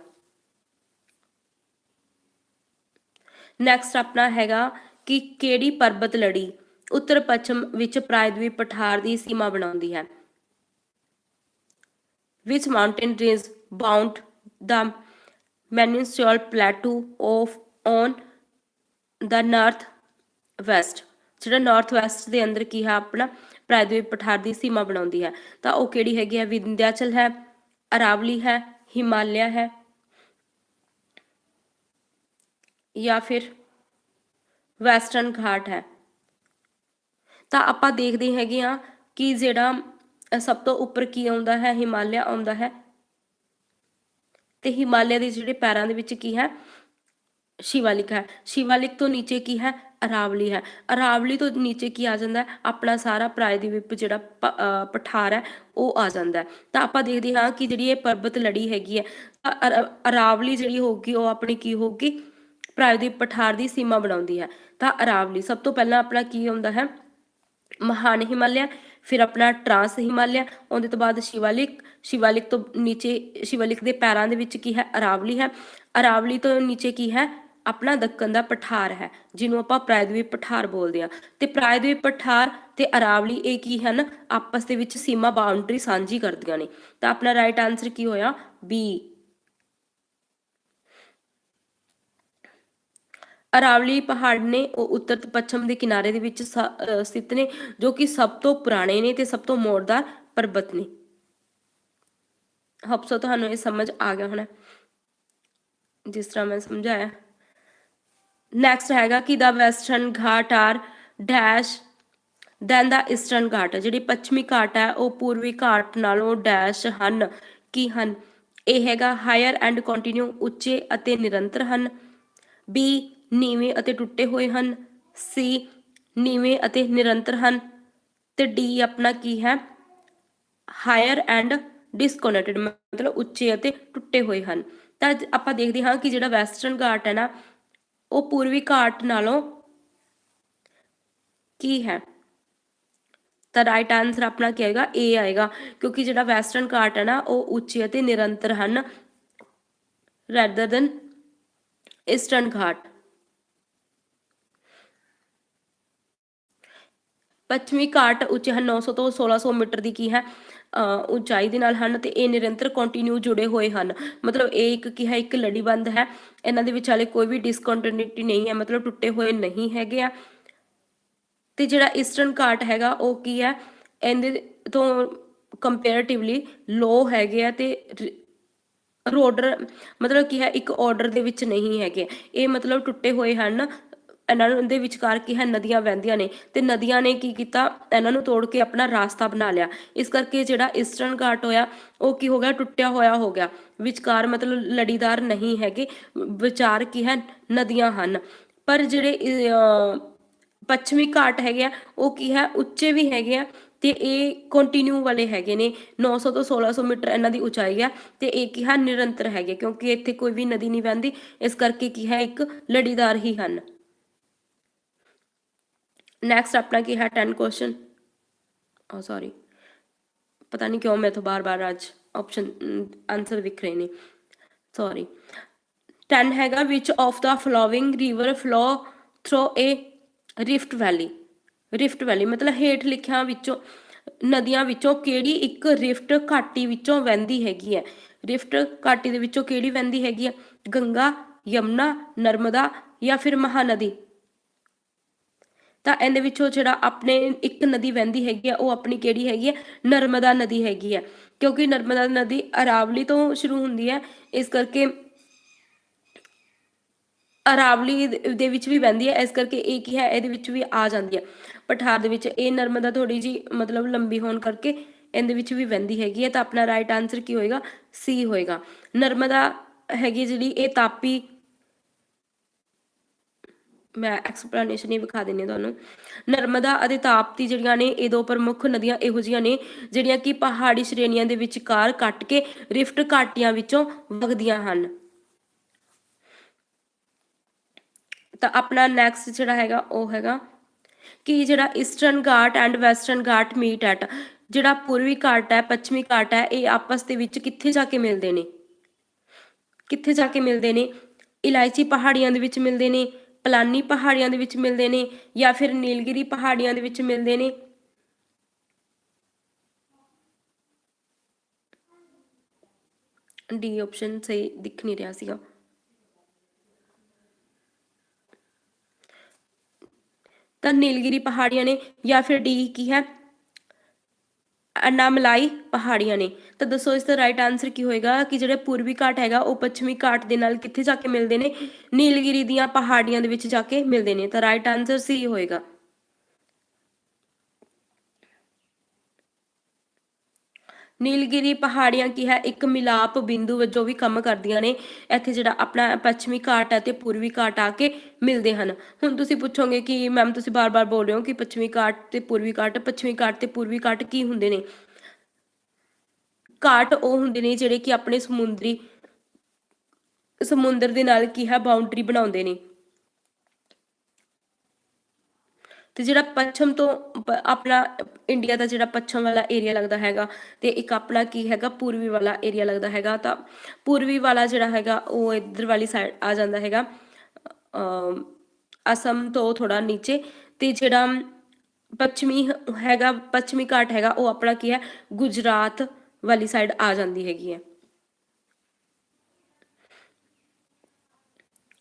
ਨੈਕਸਟ ਆਪਣਾ ਹੈਗਾ ਕਿ ਕਿਹੜੀ ਪਰਬਤ ਲੜੀ, ਉੱਤਰ ਪੱਛਮ ਵਿੱਚ ਪ੍ਰਾਇਦਵੀਪ ਪਠਾਰ ਦੀ ਸੀਮਾ ਬਣਾਉਂਦੀ ਹੈ। Which mountain range bound the Maninsual plateau of on the north west ਜਿਹੜਾ ਨਾਰਥ ਵੈਸਟ ਦੇ ਅੰਦਰ ਕੀ ਹੈ, ਆਪਣਾ ਪ੍ਰਾਇਦਵੀਪ ਪਠਾਰ ਦੀ ਸੀਮਾ ਬਣਾਉਂਦੀ ਹੈ। ਤਾਂ ਉਹ ਕਿਹੜੀ ਹੈਗੀ ਹੈ? ਵਿੰਧਿਆਚਲ ਹੈ, ਅਰਾਵਲੀ ਹੈ, ਹਿਮਾਲਿਆ ਹੈ ਜਾਂ ਫਿਰ ਵੈਸਟਰਨ ਘਾਟ ਹੈ। ਤਾਂ ਆਪਾਂ ਦੇਖਦੇ ਹੈਗੇ ਆ ਕਿ ਜਿਹੜਾ ਸਭ ਤੋਂ ਉੱਪਰ ਕੀ ਆਉਂਦਾ ਹੈ? ਹਿਮਾਲਿਆ ਆਉਂਦਾ ਹੈ। ਤੇ ਹਿਮਾਲਿਆ ਦੇ ਜਿਹੜੇ ਪੈਰਾਂ ਦੇ ਵਿੱਚ ਕੀ ਹੈ? ਸ਼ਿਵਾਲਿਕ ਹੈ। ਸ਼ਿਵਾਲਿਕ ਤੋਂ ਨੀਚੇ ਕੀ ਹੈ? ਅਰਾਵਲੀ ਹੈ। ਅਰਾਵਲੀ ਤੋਂ ਨੀਚੇ ਕੀ ਆ ਜਾਂਦਾ ਆਪਣਾ ਸਾਰਾ ਪ੍ਰਾਇਦੀਪ ਜਿਹੜਾ ਪਠਾਰ ਹੈ, ਉਹ ਆ ਜਾਂਦਾ ਹੈ। ਤਾਂ ਆਪਾਂ ਦੇਖਦੇ ਹਾਂ ਕਿ ਜਿਹੜੀ ਇਹ ਪਰਬਤ ਲੜੀ ਹੈਗੀ ਹੈ, ਤਾਂ ਅਰਾਵਲੀ ਜਿਹੜੀ ਹੋਊਗੀ, ਉਹ ਆਪਣੀ ਕੀ ਹੋਊਗੀ? ਪ੍ਰਾਇਦੀਪ ਪਠਾਰ ਦੀ ਸੀਮਾ ਬਣਾਉਂਦੀ ਹੈ। ਤਾਂ ਅਰਾਵਲੀ ਸਭ ਤੋਂ ਪਹਿਲਾਂ ਆਪਣਾ ਕੀ ਹੁੰਦਾ ਹੈ? ਮਹਾਨ ਹਿਮਾਲਿਆ ਫਿਰ ਆਪਣਾ ਟਰਾਂਸ ਹਿਮਾਲਿਆ ਉਹਦੇ ਤੋਂ ਬਾਅਦ ਸ਼ਿਵਾਲਿਕ ਸ਼ਿਵਾਲਿਕ ਤੋਂ ਨੀਚੇ, ਸ਼ਿਵਾਲਿਕ ਦੇ ਪੈਰਾਂ ਦੇ ਵਿੱਚ ਕੀ ਹੈ? ਅਰਾਵਲੀ ਹੈ। ਅਰਾਵਲੀ ਤੋਂ ਨੀਚੇ ਕੀ ਹੈ? ਆਪਣਾ ਦੱਕਣ ਦਾ ਪਠਾਰ ਹੈ, ਜਿਹਨੂੰ ਆਪਾਂ ਪ੍ਰਾਇਦਵੀਪ ਪਠਾਰ ਬੋਲਦੇ ਆ ਤੇ ਪ੍ਰਾਇਦਵੀਪ ਪਠਾਰ ਤੇ ਅਰਾਵਲੀ ਇਹ ਕੀ ਹਨ? ਆਪਸ ਦੇ ਵਿੱਚ ਸੀਮਾ ਬਾਉਂਡਰੀ ਸਾਂਝੀ ਕਰਦੀਆਂ ਨੇ। ਤਾਂ ਆਪਣਾ ਰਾਈਟ ਆਨਸਰ ਕੀ ਹੋਇਆ? ਬੀ ਅਰਾਵਲੀ ਪਹਾੜ ਨੇ ਉਹ ਉੱਤਰ ਤੇ ਪੱਛਮ ਦੇ ਕਿਨਾਰੇ ਦੇ ਵਿੱਚ ਸਥਿਤ ਨੇ, ਜੋ ਕਿ ਸਭ ਤੋਂ ਪੁਰਾਣੇ ਨੇ ਤੇ ਸਭ ਤੋਂ ਮੋੜਦਾਰ ਪਰਬਤ ਨੇ। ਹੋਪ ਤੁਹਾਨੂੰ ਇਹ ਸਮਝ ਆ ਗਿਆ ਹੋਣਾ। ਜਿਸ ਤਰ੍ਹਾਂ ਮੈਂ ਸਮਝਾਇਆ। ਨੈਕਸਟ ਹੈਗਾ ਕਿ the western ghat are dash then the eastern ghat. ਜਿਹੜੀ ਪੱਛਮੀ ਘਾਟ ਹੈ, ਉਹ ਪੂਰਬੀ ਘਾਟ ਨਾਲੋਂ ਡੈਸ਼ ਹਨ। ਕੀ ਹਨ? ਇਹ ਹੈਗਾ ਹਾਇਰ ਐਂਡ ਕੰਟੀਨਿਊ ਉੱਚੇ ਅਤੇ ਨਿਰੰਤਰ ਹਨ। ਬੀ ਨੀਵੇਂ ਅਤੇ ਟੁੱਟੇ ਹੋਏ ਹਨ। ਸੀ, ਨੀਵੇਂ ਅਤੇ ਨਿਰੰਤਰ ਹਨ। ਤੇ ਡੀ ਆਪਣਾ ਕੀ ਹੈ? ਹਾਇਰ ਐਂਡ ਡਿਸਕਨੈਕਟਡ ਮਤਲਬ ਉੱਚੇ ਅਤੇ ਟੁੱਟੇ ਹੋਏ ਹਨ। ਤਾਂ ਆਪਾਂ ਦੇਖਦੇ ਹਾਂ ਕਿ ਜਿਹੜਾ ਵੈਸਟਰਨ ਘਾਟ ਹੈ ਨਾ, ਉਹ ਪੂਰਬੀ ਘਾਟ ਨਾਲੋਂ ਕੀ ਹੈ? ਤਾਂ ਰਾਈਟ ਆਨਸਰ ਆਪਣਾ ਕੀ ਆਏਗਾ? ਏ ਆਏਗਾ। ਕਿਉਂਕਿ ਜਿਹੜਾ ਵੈਸਟਰਨ ਘਾਟ ਹੈ ਨਾ, ਉਹ ਉੱਚੇ ਅਤੇ ਨਿਰੰਤਰ ਹਨ ਰੈਦਰ ਦਨ ਈਸਟਰਨ ਘਾਟ। ਪੱਛਮੀ ਘਾਟ ਉੱਚੇ ਹਨ 900 ਤੋਂ 1600 ਮੀਟਰ ਦੀ ਕੀ ਹੈ ਉਚਾਈ ਦੇ ਨਾਲ ਹਨ ਤੇ ਇਹ ਨਿਰੰਤਰ ਕੰਟੀਨਿਊ ਜੁੜੇ ਹੋਏ ਹਨ। ਮਤਲਬ ਇਹ ਇੱਕ ਕੀ ਹੈ, ਇੱਕ ਲੜੀਬੰਦ ਹੈ। ਇਹਨਾਂ ਦੇ ਵਿਚਾਲੇ ਕੋਈ ਵੀ ਡਿਸਕੰਟੀਨਿਊਟੀ ਨਹੀਂ ਹੈ, ਮਤਲਬ ਟੁੱਟੇ ਹੋਏ ਨਹੀਂ ਹੈਗੇ ਆ। ਤੇ ਜਿਹੜਾ ਈਸਟਰਨ ਘਾਟ ਹੈਗਾ, ਉਹ ਕੀ ਹੈ, ਇਹਦੇ ਤੋਂ ਕੰਪੈਰੀਟਿਵਲੀ ਲੋ ਹੈਗੇ ਆ ਤੇ ਰੋਡਰ ਮਤਲਬ ਕੀ ਹੈ, ਇੱਕ ਆਰਡਰ ਦੇ ਵਿੱਚ ਨਹੀਂ ਹੈਗੇ। ਇਹ ਮਤਲਬ ਟੁੱਟੇ ਹੋਏ ਹਨ ਇਹਨਾਂ ਨੂੰ ਦੇ ਵਿਚਕਾਰ ਕੀ ਹੈ, ਨਦੀਆਂ ਵਹਿੰਦੀਆਂ ਨੇ ਤੇ ਨਦੀਆਂ ਨੇ ਕੀ ਕੀਤਾ, ਇਹਨਾਂ ਨੂੰ ਤੋੜ ਕੇ ਆਪਣਾ ਰਾਸਤਾ ਬਣਾ ਲਿਆ। ਇਸ ਕਰਕੇ ਜਿਹੜਾ ਈਸਟਰਨ ਘਾਟ ਹੋਇਆ, ਉਹ ਕੀ ਹੋ ਗਿਆ, ਟੁੱਟਿਆ ਹੋਇਆ ਹੋ ਗਿਆ। ਵਿਚਕਾਰ ਮਤਲਬ ਲੜੀਦਾਰ ਨਹੀਂ ਹੈਗੇ, ਵਿਚਾਰ ਕੀ ਹੈ, ਨਦੀਆਂ ਹਨ। ਪਰ ਜਿਹੜੇ ਪੱਛਮੀ ਘਾਟ ਹੈਗੇ ਆ, ਉਹ ਕੀ ਹੈ, ਉੱਚੇ ਵੀ ਹੈਗੇ ਆ ਤੇ ਇਹ ਕੰਟੀਨਿਊ ਵਾਲੇ ਹੈਗੇ ਨੇ। 900 ਤੋਂ 1600 ਮੀਟਰ ਇਹਨਾਂ ਦੀ ਉਚਾਈ ਹੈ ਤੇ ਇਹ ਕੀ ਹੈ, ਨਿਰੰਤਰ ਹੈਗੇ ਕਿਉਂਕਿ ਇੱਥੇ ਕੋਈ ਵੀ ਨਦੀ ਨਹੀਂ ਵਹਿੰਦੀ। ਇਸ ਕਰਕੇ ਕੀ ਹੈ, ਇੱਕ ਲੜੀਦਾਰ ਹੀ ਹਨ। ਨੈਕਸਟ ਆਪਣਾ ਕੀ ਹੈ? 10 ਕੁਐਸਚਨ ਓ ਸੌਰੀ ਪਤਾ ਨਹੀਂ ਕਿਉਂ ਮੈਂ ਤੋਂ ਬਾਰ-ਬਾਰ ਅੱਜ ਆਪਸ਼ਨ ਆਨਸਰ ਵਿਖ ਰਹੇ ਨੇ। ਸੌਰੀ 10 ਹੈਗਾ which of the following river flow through a rift valley? ਰਿਫਟ valley ਮਤਲਬ ਹੇਠ ਲਿਖਿਆ ਵਿੱਚੋਂ, ਨਦੀਆਂ ਵਿੱਚੋਂ ਕਿਹੜੀ ਇੱਕ ਰਿਫਟ ਘਾਟੀ ਵਿੱਚੋਂ ਵਹਿੰਦੀ ਹੈਗੀ ਹੈ? ਰਿਫਟ ਘਾਟੀ ਦੇ ਵਿੱਚੋਂ ਕਿਹੜੀ ਵਹਿੰਦੀ ਹੈਗੀ ਹੈ? ਗੰਗਾ, ਯਮਨਾ, ਨਰਮਦਾ ਜਾਂ ਫਿਰ ਮਹਾਨਦੀ? ਤਾਂ ਇਹਦੇ ਵਿੱਚੋਂ ਜਿਹੜਾ ਆਪਣੇ ਇੱਕ ਨਦੀ ਵਹਿੰਦੀ ਹੈਗੀ ਆ, ਉਹ ਆਪਣੀ ਕਿਹੜੀ ਹੈਗੀ ਹੈ ਨਰਮਦਾ ਨਦੀ ਹੈਗੀ ਹੈ ਕਿਉਂਕਿ ਨਰਮਦਾ ਨਦੀ ਅਰਾਵਲੀ ਤੋਂ ਸ਼ੁਰੂ ਹੁੰਦੀ ਹੈ ਇਸ ਕਰਕੇ ਅਰਾਵਲੀ ਦੇ ਦੇ ਵਿੱਚ ਵੀ ਵਹਿੰਦੀ ਹੈ ਇਸ ਕਰਕੇ ਇਹ ਕੀ ਹੈ, ਇਹਦੇ ਵਿੱਚ ਵੀ ਆ ਜਾਂਦੀ ਹੈ ਪਠਾਰ ਦੇ ਵਿੱਚ ਇਹ ਨਰਮਦਾ ਥੋੜੀ ਜੀ ਮਤਲਬ ਲੰਬੀ ਹੋਣ ਕਰਕੇ ਇਹਦੇ ਵਿੱਚ ਵੀ ਵਹਿੰਦੀ ਹੈਗੀ ਹੈ ਤਾਂ ਆਪਣਾ ਰਾਈਟ ਆਨਸਰ ਕੀ ਹੋਏਗਾ? ਸੀ ਹੋਏਗਾ। ਨਰਮਦਾ ਹੈਗੀ ਜਿਹੜੀ, ਇਹ ਤਾਪੀ ਮੈਂ ਐਕਸਪਲੇਨੇਸ਼ਨ ਹੀ ਵਿਖਾ ਦਿੰਨੀ ਹਾਂ ਤੁਹਾਨੂੰ। ਨਰਮਦਾ ਅਤੇ ਤਾਪਤੀ ਜਿਹੜੀਆਂ ਨੇ, ਇਹ ਦੋ ਪ੍ਰਮੁੱਖ ਨਦੀਆਂ ਇਹੋ ਜਿਹੀਆਂ ਨੇ, ਜਿਹੜੀਆਂ ਕਿ ਪਹਾੜੀ ਸ਼੍ਰੇਣੀਆਂ ਦੇ ਵਿਚਕਾਰ ਕੱਟ ਕੇ ਰਿਫਟ ਘਾਟੀਆਂ ਵਿੱਚੋਂ ਵਗਦੀਆਂ ਹਨ। ਤਾਂ ਆਪਣਾ ਨੈਕਸਟ ਜਿਹੜਾ ਹੈਗਾ, ਉਹ ਹੈਗਾ ਕਿ ਜਿਹੜਾ eastern ghat and western ghat meet at ਜਿਹੜਾ ਪੂਰਬੀ ਘਾਟ ਹੈ, ਪੱਛਮੀ ਘਾਟ ਹੈ, ਇਹ ਆਪਸ ਦੇ ਵਿੱਚ ਕਿੱਥੇ ਜਾ ਕੇ ਮਿਲਦੇ ਨੇ? ਕਿੱਥੇ ਜਾ ਕੇ ਮਿਲਦੇ ਨੇ? ਇਲਾਇਚੀ ਪਹਾੜੀਆਂ ਦੇ ਵਿੱਚ ਮਿਲਦੇ ਨੇ। ਪਲਾਨੀ ਪਹਾੜੀਆਂ ਦੇ ਵਿੱਚ ਮਿਲਦੇ ਨੇ ਜਾਂ ਫਿਰ ਨੀਲਗਿਰੀ ਪਹਾੜੀਆਂ ਦੇ ਵਿੱਚ ਮਿਲਦੇ ਨੇ। ਡੀ ਆਪਸ਼ਨ ਸਹੀ ਦਿਖ ਨਹੀਂ ਰਿਹਾ ਸੀਗਾ। ਤਾਂ ਨੀਲਗਿਰੀ ਪਹਾੜੀਆਂ ਨੇ ਜਾਂ ਫਿਰ ਡੀ ਕੀ ਹੈ? ਅਨਾਮਲਾਈ ਪਹਾੜੀਆਂ ਨੇ। ਤਾਂ ਦੱਸੋ, ਇਸ ਦਾ ਰਾਈਟ ਆਨਸਰ ਕੀ ਹੋਏਗਾ ਕਿ ਜਿਹੜਾ ਪੂਰਬੀ ਘਾਟ ਹੈਗਾ, ਉਹ ਪੱਛਮੀ ਘਾਟ ਦੇ ਨਾਲ ਕਿੱਥੇ ਜਾ ਕੇ ਮਿਲਦੇ ਨੇ? ਨੀਲਗਿਰੀ ਦੀਆਂ ਪਹਾੜੀਆਂ ਦੇ ਵਿੱਚ ਜਾ ਕੇ ਮਿਲਦੇ ਨੇ। ਤਾਂ ਰਾਈਟ ਆਨਸਰ ਸੀ ਹੋਏਗਾ। ਨੀਲਗਿਰੀ ਪਹਾੜੀਆਂ ਕੀ ਹੈ? ਇੱਕ ਮਿਲਾਪ ਬਿੰਦੂ ਵਜੋਂ ਵੀ ਕੰਮ ਕਰਦੀਆਂ ਨੇ। ਇੱਥੇ ਜਿਹੜਾ ਆਪਣਾ ਪੱਛਮੀ ਘਾਟ ਹੈ ਤੇ ਪੂਰਬੀ ਘਾਟ ਆ ਕੇ ਮਿਲਦੇ ਹਨ। ਹੁਣ ਤੁਸੀਂ ਪੁੱਛੋਗੇ ਕਿ ਮੈਮ ਤੁਸੀਂ ਬਾਰ-ਬਾਰ ਬੋਲ ਰਹੇ ਹੋ ਕਿ ਪੱਛਮੀ ਘਾਟ ਤੇ ਪੂਰਬੀ ਘਾਟ, ਪੱਛਮੀ ਘਾਟ ਤੇ ਪੂਰਬੀ ਘਾਟ ਕੀ ਹੁੰਦੇ ਨੇ? ਘਾਟ ਉਹ ਹੁੰਦੇ ਨੇ ਜਿਹੜੇ ਕਿ ਆਪਣੇ ਸਮੁੰਦਰੀ, ਸਮੁੰਦਰ ਦੇ ਨਾਲ ਕੀ ਹੈ? ਬਾਉਂਡਰੀ ਬਣਾਉਂਦੇ ਨੇ। ਤੇ ਜਿਹੜਾ ਪੱਛਮ ਤੋਂ ਆਪਣਾ ਇੰਡੀਆ ਦਾ ਜਿਹੜਾ ਪੱਛਮ ਵਾਲਾ ਏਰੀਆ ਲੱਗਦਾ ਹੈਗਾ ਤੇ ਇੱਕ ਆਪਣਾ ਕੀ ਹੈਗਾ, ਪੂਰਬੀ ਵਾਲਾ ਏਰੀਆ ਲੱਗਦਾ ਹੈਗਾ, ਤਾਂ ਪੂਰਬੀ ਵਾਲਾ ਜਿਹੜਾ ਹੈਗਾ ਉਹ ਇੱਧਰ ਵਾਲੀ ਸਾਈਡ ਆ ਜਾਂਦਾ ਹੈਗਾ ਅਸਮ ਤੋਂ ਥੋੜਾ ਨੀਚੇ ਤੇ ਜਿਹੜਾ ਪੱਛਮੀ ਹੈਗਾ, ਪੱਛਮੀ ਘਾਟ ਹੈਗਾ ਉਹ ਆਪਣਾ ਕੀ ਹੈ, ਗੁਜਰਾਤ ਵਾਲੀ ਸਾਈਡ ਆ ਜਾਂਦੀ ਹੈਗੀ ਹੈ।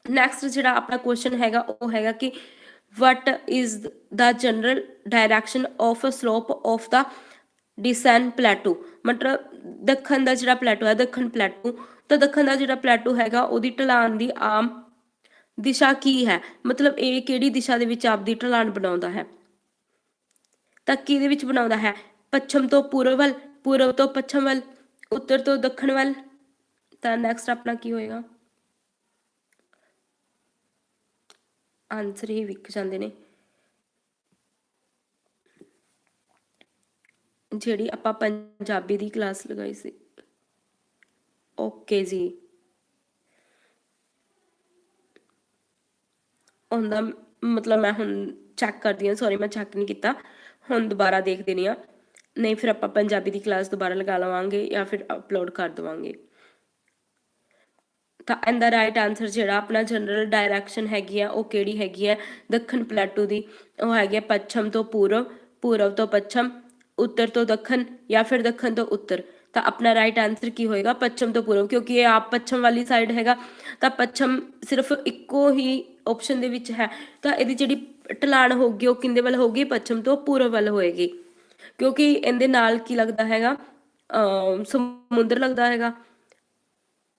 ਨੈਕਸਟ ਜਿਹੜਾ ਆਪਣਾ ਕੁਐਸਚਨ ਹੈਗਾ ਉਹ ਹੈਗਾ ਕਿ what is the general direction of a slope of the descent plateau? ਮਤਲਬ ਦੱਖਣ ਦਾ ਜਿਹੜਾ ਪਲੇਟੋ ਹੈ, ਦੱਖਣ ਪਲੇਟੋ ਤਾਂ ਦੱਖਣ ਦਾ ਜਿਹੜਾ ਪਲੇਟੋ ਹੈਗਾ, ਉਹਦੀ ਢਲਾਣ ਦੀ ਆਮ ਦਿਸ਼ਾ ਕੀ ਹੈ? ਮਤਲਬ ਇਹ ਕਿਹੜੀ ਦਿਸ਼ਾ ਦੇ ਵਿੱਚ ਆਪਦੀ ਢਲਾਨ ਬਣਾਉਂਦਾ ਹੈ? ਤਾਂ ਕਿਹਦੇ ਵਿੱਚ ਬਣਾਉਂਦਾ ਹੈ? ਪੱਛਮ ਤੋਂ ਪੂਰਬ ਵੱਲ ਪੂਰਬ ਤੋਂ ਪੱਛਮ ਵੱਲ, ਉੱਤਰ ਤੋਂ ਦੱਖਣ ਵੱਲ। ਤਾਂ ਨੈਕਸਟ ਆਪਣਾ ਕੀ ਹੋਏਗਾ? ਆਨਸਰ ਹੀ ਵਿਕ ਜਾਂਦੇ ਨੇ। ਜਿਹੜੀ ਆਪਾਂ ਪੰਜਾਬੀ ਦੀ ਕਲਾਸ ਲਗਾਈ ਸੀ। ਓਕੇ ਜੀ। ਉਹਦਾ ਮਤਲਬ ਮੈਂ ਹੁਣ ਚੈੱਕ ਕਰਦੀ ਹਾਂ ਸੌਰੀ ਮੈਂ ਚੈੱਕ ਨਹੀਂ ਕੀਤਾ। ਹੁਣ ਦੁਬਾਰਾ ਦੇਖ ਦੇਣੀ ਆ। ਨਹੀਂ, ਫਿਰ ਆਪਾਂ ਪੰਜਾਬੀ ਦੀ ਕਲਾਸ ਦੁਬਾਰਾ ਲਗਾ ਲਵਾਂਗੇ ਜਾਂ ਫਿਰ ਅਪਲੋਡ ਕਰ ਦਵਾਂਗੇ। ਤਾਂ ਇਹਦਾ ਰਾਈਟ ਆਨਸਰ ਜਿਹੜਾ ਆਪਣਾ ਜਨਰਲ ਡਾਇਰੈਕਸ਼ਨ ਹੈਗੀ ਆ, ਉਹ ਕਿਹੜੀ ਹੈਗੀ ਹੈ ਦੱਖਣ ਪਲੇਟੂ ਦੀ। ਉਹ ਹੈਗੀ ਹੈ ਪੱਛਮ ਤੋਂ ਪੂਰਬ ਪੂਰਬ ਤੋਂ ਪੱਛਮ, ਉੱਤਰ ਤੋਂ ਦੱਖਣ ਜਾਂ ਫਿਰ ਦੱਖਣ ਤੋਂ ਉੱਤਰ। ਤਾਂ ਆਪਣਾ ਰਾਈਟ ਆਨਸਰ ਕੀ ਹੋਏਗਾ? ਪੱਛਮ ਤੋਂ ਪੂਰਬ ਕਿਉਂਕਿ ਇਹ ਆਪ ਪੱਛਮ ਵਾਲੀ ਸਾਈਡ ਹੈਗਾ। ਤਾਂ ਪੱਛਮ ਸਿਰਫ ਇੱਕੋ ਹੀ ਆਪਸ਼ਨ ਦੇ ਵਿੱਚ ਹੈ। ਤਾਂ ਇਹਦੀ ਜਿਹੜੀ ਢਲਾਣ ਹੋਗੀ ਉਹ ਕਿੰਦੇ ਵੱਲ ਹੋਗੀ ਪੱਛਮ ਤੋਂ ਪੂਰਬ ਵੱਲ ਹੋਏਗੀ। ਕਿਉਂਕਿ ਇਹਦੇ ਨਾਲ ਕੀ ਲੱਗਦਾ ਹੈਗਾ? ਅ ਸਮੁੰਦਰ ਲੱਗਦਾ ਹੈਗਾ।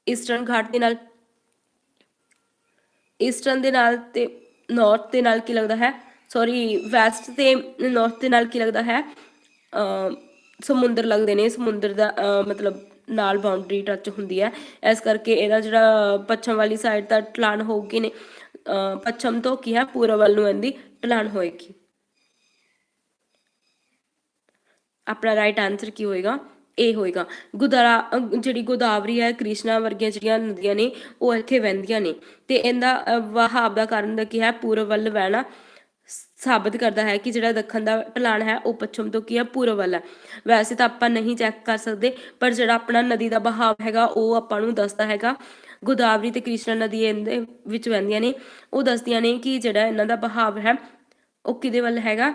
ਈਸਟਰਨ ਘਾਟ ਦੇ ਨਾਲ ਈਸਟਰਨ ਦੇ ਨਾਲ ਤੇ ਨਾਰਥ ਦੇ ਨਾਲ ਕੀ ਲੱਗਦਾ ਹੈ? ਸੌਰੀ ਵੈਸਟ ਤੇ ਨਾਰਥ ਦੇ ਨਾਲ ਕੀ ਲੱਗਦਾ ਹੈ? ਸਮੁੰਦਰ ਲੱਗਦੇ ਨੇ ਸਮੁੰਦਰ ਦਾ ਮਤਲਬ ਨਾਲ ਬਾਉਂਡਰੀ ਟੱਚ ਹੁੰਦੀ ਹੈ। ਇਸ ਕਰਕੇ ਇਹਦਾ ਜਿਹੜਾ ਪੱਛਮ ਵਾਲੀ ਸਾਈਡ ਦਾ ਟਲਾਨ ਹੋਊਗੀ ਨੇ ਅ, ਪੱਛਮ ਤੋਂ ਕੀ ਹੈ? ਪੂਰਬ ਵੱਲ ਨੂੰ ਇਹਦੀ ਢਲਾਣ ਹੋਏਗੀ। ਆਪਣਾ ਰਾਈਟ ਆਨਸਰ ਕੀ ਹੋਏਗਾ? ਇਹ ਹੋਏਗਾ। ਗੁਦਾਰਾ ਜਿਹੜੀ ਗੋਦਾਵਰੀ ਹੈ ਕ੍ਰਿਸ਼ਨਾ ਵਰਗੀਆਂ ਜਿਹੜੀਆਂ ਨਦੀਆਂ ਨੇ ਉਹ ਇੱਥੇ ਵਹਿੰਦੀਆਂ ਨੇ। ਤੇ ਇਹਦਾ ਅਹ, ਵਹਾਅ ਦਾ ਕਾਰਨ ਦਾ ਕੀ ਹੈ? ਪੂਰਬ ਵੱਲ ਵਹਿਣਾ ਸਾਬਤ ਕਰਦਾ ਹੈ ਕਿ ਜਿਹੜਾ ਦੱਖਣ ਦਾ ਢਲਾਣ ਹੈ ਉਹ ਪੱਛਮ ਤੋਂ ਕੀ ਹੈ? ਪੂਰਬ ਵੱਲ ਹੈ। ਵੈਸੇ ਤਾਂ ਆਪਾਂ ਨਹੀਂ ਚੈੱਕ ਕਰ ਸਕਦੇ ਪਰ ਜਿਹੜਾ ਆਪਣਾ ਨਦੀ ਦਾ ਬਹਾਵ ਹੈਗਾ ਉਹ ਆਪਾਂ ਨੂੰ ਦੱਸਦਾ ਹੈਗਾ। ਗੋਦਾਵਰੀ ਤੇ ਕ੍ਰਿਸ਼ਨਾ ਨਦੀ ਇਹਦੇ ਵਿੱਚ ਵਹਿੰਦੀਆਂ ਨੇ। ਉਹ ਦੱਸਦੀਆਂ ਨੇ ਕਿ ਜਿਹੜਾ ਇਹਨਾਂ ਦਾ ਬਹਾਵ ਹੈ ਉਹ ਕਿਹਦੇ ਵੱਲ ਹੈਗਾ?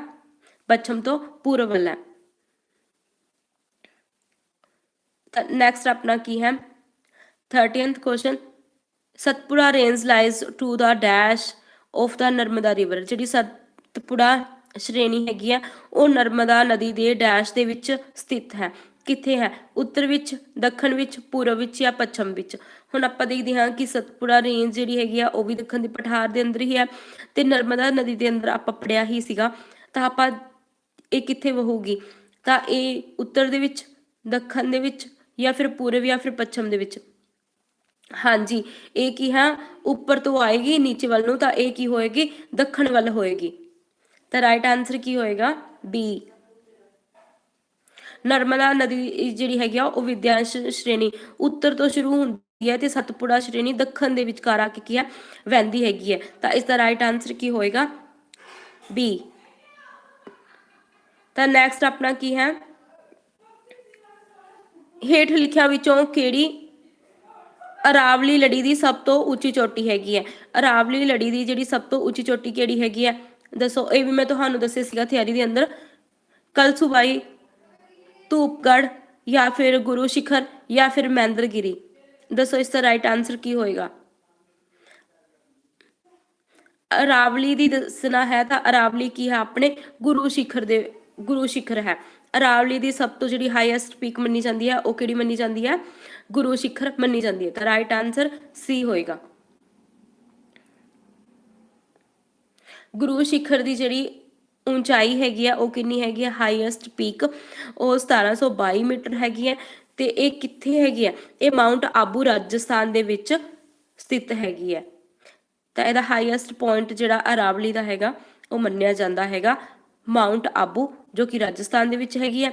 ਪੱਛਮ ਤੋਂ ਪੂਰਬ ਵੱਲ ਹੈ। ਤਾਂ ਨੈਕਸਟ ਆਪਣਾ ਕੀ ਹੈ? 30th question Satpura range lies to the of the Narmada river ਜਿਹੜੀ ਸਤਪੁੜਾ ਸ਼੍ਰੇਣੀ ਹੈਗੀ ਆ, ਉਹ ਨਰਮਦਾ ਨਦੀ ਦੇ ਡੈਸ਼ ਦੇ ਵਿੱਚ ਸਥਿਤ ਹੈ। ਕਿੱਥੇ ਹੈ? ਉੱਤਰ ਵਿੱਚ, ਦੱਖਣ ਵਿੱਚ, ਪੂਰਬ ਵਿੱਚ ਜਾਂ ਪੱਛਮ ਵਿੱਚ। ਹੁਣ ਆਪਾਂ ਦੇਖਦੇ ਹਾਂ ਕਿ ਸਤਪੁੜਾ ਰੇਂਜ ਜਿਹੜੀ ਹੈਗੀ ਆ, ਉਹ ਵੀ ਦੱਖਣ ਦੀ ਪਠਾਰ ਦੇ ਅੰਦਰ ਹੀ ਹੈ ਤੇ ਨਰਮਦਾ ਨਦੀ ਦੇ ਅੰਦਰ ਆਪਾਂ ਪੜਿਆ ਹੀ ਸੀਗਾ। ਤਾਂ ਆਪਾਂ ਇਹ ਕਿੱਥੇ ਵਹੂਗੀ? ਤਾਂ ਇਹ ਉੱਤਰ ਦੇ ਵਿੱਚ, ਦੱਖਣ ਦੇ ਵਿੱਚ ਜਾਂ ਫਿਰ ਪੂਰਬ ਜਾਂ ਫਿਰ ਪੱਛਮ ਦੇ ਵਿੱਚ। ਹਾਂਜੀ, ਇਹ ਕੀ ਹੈ? ਉੱਪਰ ਤੋਂ ਆਏਗੀ, ਨੀਚੇ ਵੱਲ ਨੂੰ, ਤਾਂ ਇਹ ਕੀ ਹੋਏਗੀ? ਦੱਖਣ ਵੱਲ ਹੋਏਗੀ। ਤਾਂ ਰਾਈਟ ਆਨਸਰ ਕੀ ਹੋਏਗਾ? ਬੀ ਨਰਮਦਾ ਨਦੀ ਜਿਹੜੀ ਹੈਗੀ ਆ, ਉਹ ਵਿਦਿਆਂਸ਼ ਸ਼੍ਰੇਣੀ। ਉੱਤਰ ਤੋਂ ਸ਼ੁਰੂ ਹੁੰਦੀ ਹੈ ਤੇ ਸਤਪੁੜਾ ਸ਼੍ਰੇਣੀ ਦੱਖਣ ਦੇ ਵਿਚਕਾਰ ਆ ਕੇ ਕੀ ਹੈ? ਵਹਿੰਦੀ ਹੈਗੀ ਹੈ। ਤਾਂ ਇਸ ਦਾ ਰਾਈਟ ਆਨਸਰ ਕੀ ਹੋਏਗਾ? ਬੀ ਤਾਂ ਨੈਕਸਟ ਆਪਣਾ ਕੀ ਹੈ? ਹੇਠ ਲਿਖਿਆਂ ਵਿੱਚੋਂ ਕਿਹੜੀ ਅਰਾਵਲੀ ਲੜੀ ਦੀ ਸਭ ਤੋਂ ਉੱਚੀ ਚੋਟੀ ਹੈਗੀ ਹੈ? ਅਰਾਵਲੀ ਲੜੀ ਦੀ ਜਿਹੜੀ ਸਭ ਤੋਂ ਉੱਚੀ ਚੋਟੀ ਕਿਹੜੀ ਹੈਗੀ ਹੈ? ਦੱਸੋ, ਇਹ ਵੀ ਮੈਂ ਤੁਹਾਨੂੰ ਦੱਸਿਆ ਸੀਗਾ ਥਿਆਰੀ ਦੇ ਅੰਦਰ। ਕਲਸੂਬਾਈ ਧੂਪਗੜ ਜਾਂ ਫਿਰ ਗੁਰੂ ਸ਼ਿਖਰ ਜਾਂ ਫਿਰ ਮਹਿੰਦਰਗਿਰੀ ਦੱਸੋ, ਇਸ ਦਾ ਰਾਈਟ ਆਨਸਰ ਕੀ ਹੋਏਗਾ? ਅਰਾਵਲੀ ਦੀ ਦੱਸਣਾ ਹੈ ਤਾਂ ਅਰਾਵਲੀ ਕੀ ਹੈ ਆਪਣੇ ਗੁਰੂ ਸ਼ਿਖਰ ਦੇ ਗੁਰੂ ਸ਼ਿਖਰ ਹੈ। ਅਰਾਵਲੀ ਦੀ ਸਭ ਤੋਂ ਜਿਹੜੀ ਹਾਈਐਸਟ ਪੀਕ ਮੰਨੀ ਜਾਂਦੀ ਹੈ, ਉਹ ਕਿਹੜੀ ਮੰਨੀ ਜਾਂਦੀ ਹੈ? ਗੁਰੂ ਸ਼ਿਖਰ ਮੰਨੀ ਜਾਂਦੀ ਹੈ। ਤਾਂ ਰਾਈਟ ਆਨਸਰ ਸੀ ਹੋਏਗਾ। ਗੁਰੂ ਸ਼ਿਖਰ ਦੀ ਜਿਹੜੀ ਉਚਾਈ ਹੈਗੀ ਆ ਉਹ ਕਿੰਨੀ ਹੈਗੀ ਆ ਹਾਈਐਸਟ ਪੀਕ ਉਹ 1722 ਮੀਟਰ ਹੈਗੀ ਹੈ ਤੇ ਇਹ ਕਿੱਥੇ ਹੈਗੀ ਹੈ? ਇਹ ਮਾਊਂਟ ਆਬੂ ਰਾਜਸਥਾਨ ਦੇ ਵਿੱਚ ਸਥਿਤ ਹੈਗੀ ਹੈ। ਤਾਂ ਇਹਦਾ ਹਾਈਐਸਟ ਪੁਆਇੰਟ ਜਿਹੜਾ ਅਰਾਵਲੀ ਦਾ ਹੈਗਾ, ਉਹ ਮੰਨਿਆ ਜਾਂਦਾ ਹੈਗਾ। ਮਾਊਂਟ ਆਬੂ, ਜੋ ਕਿ ਰਾਜਸਥਾਨ ਦੇ ਵਿੱਚ ਹੈਗੀ ਹੈ।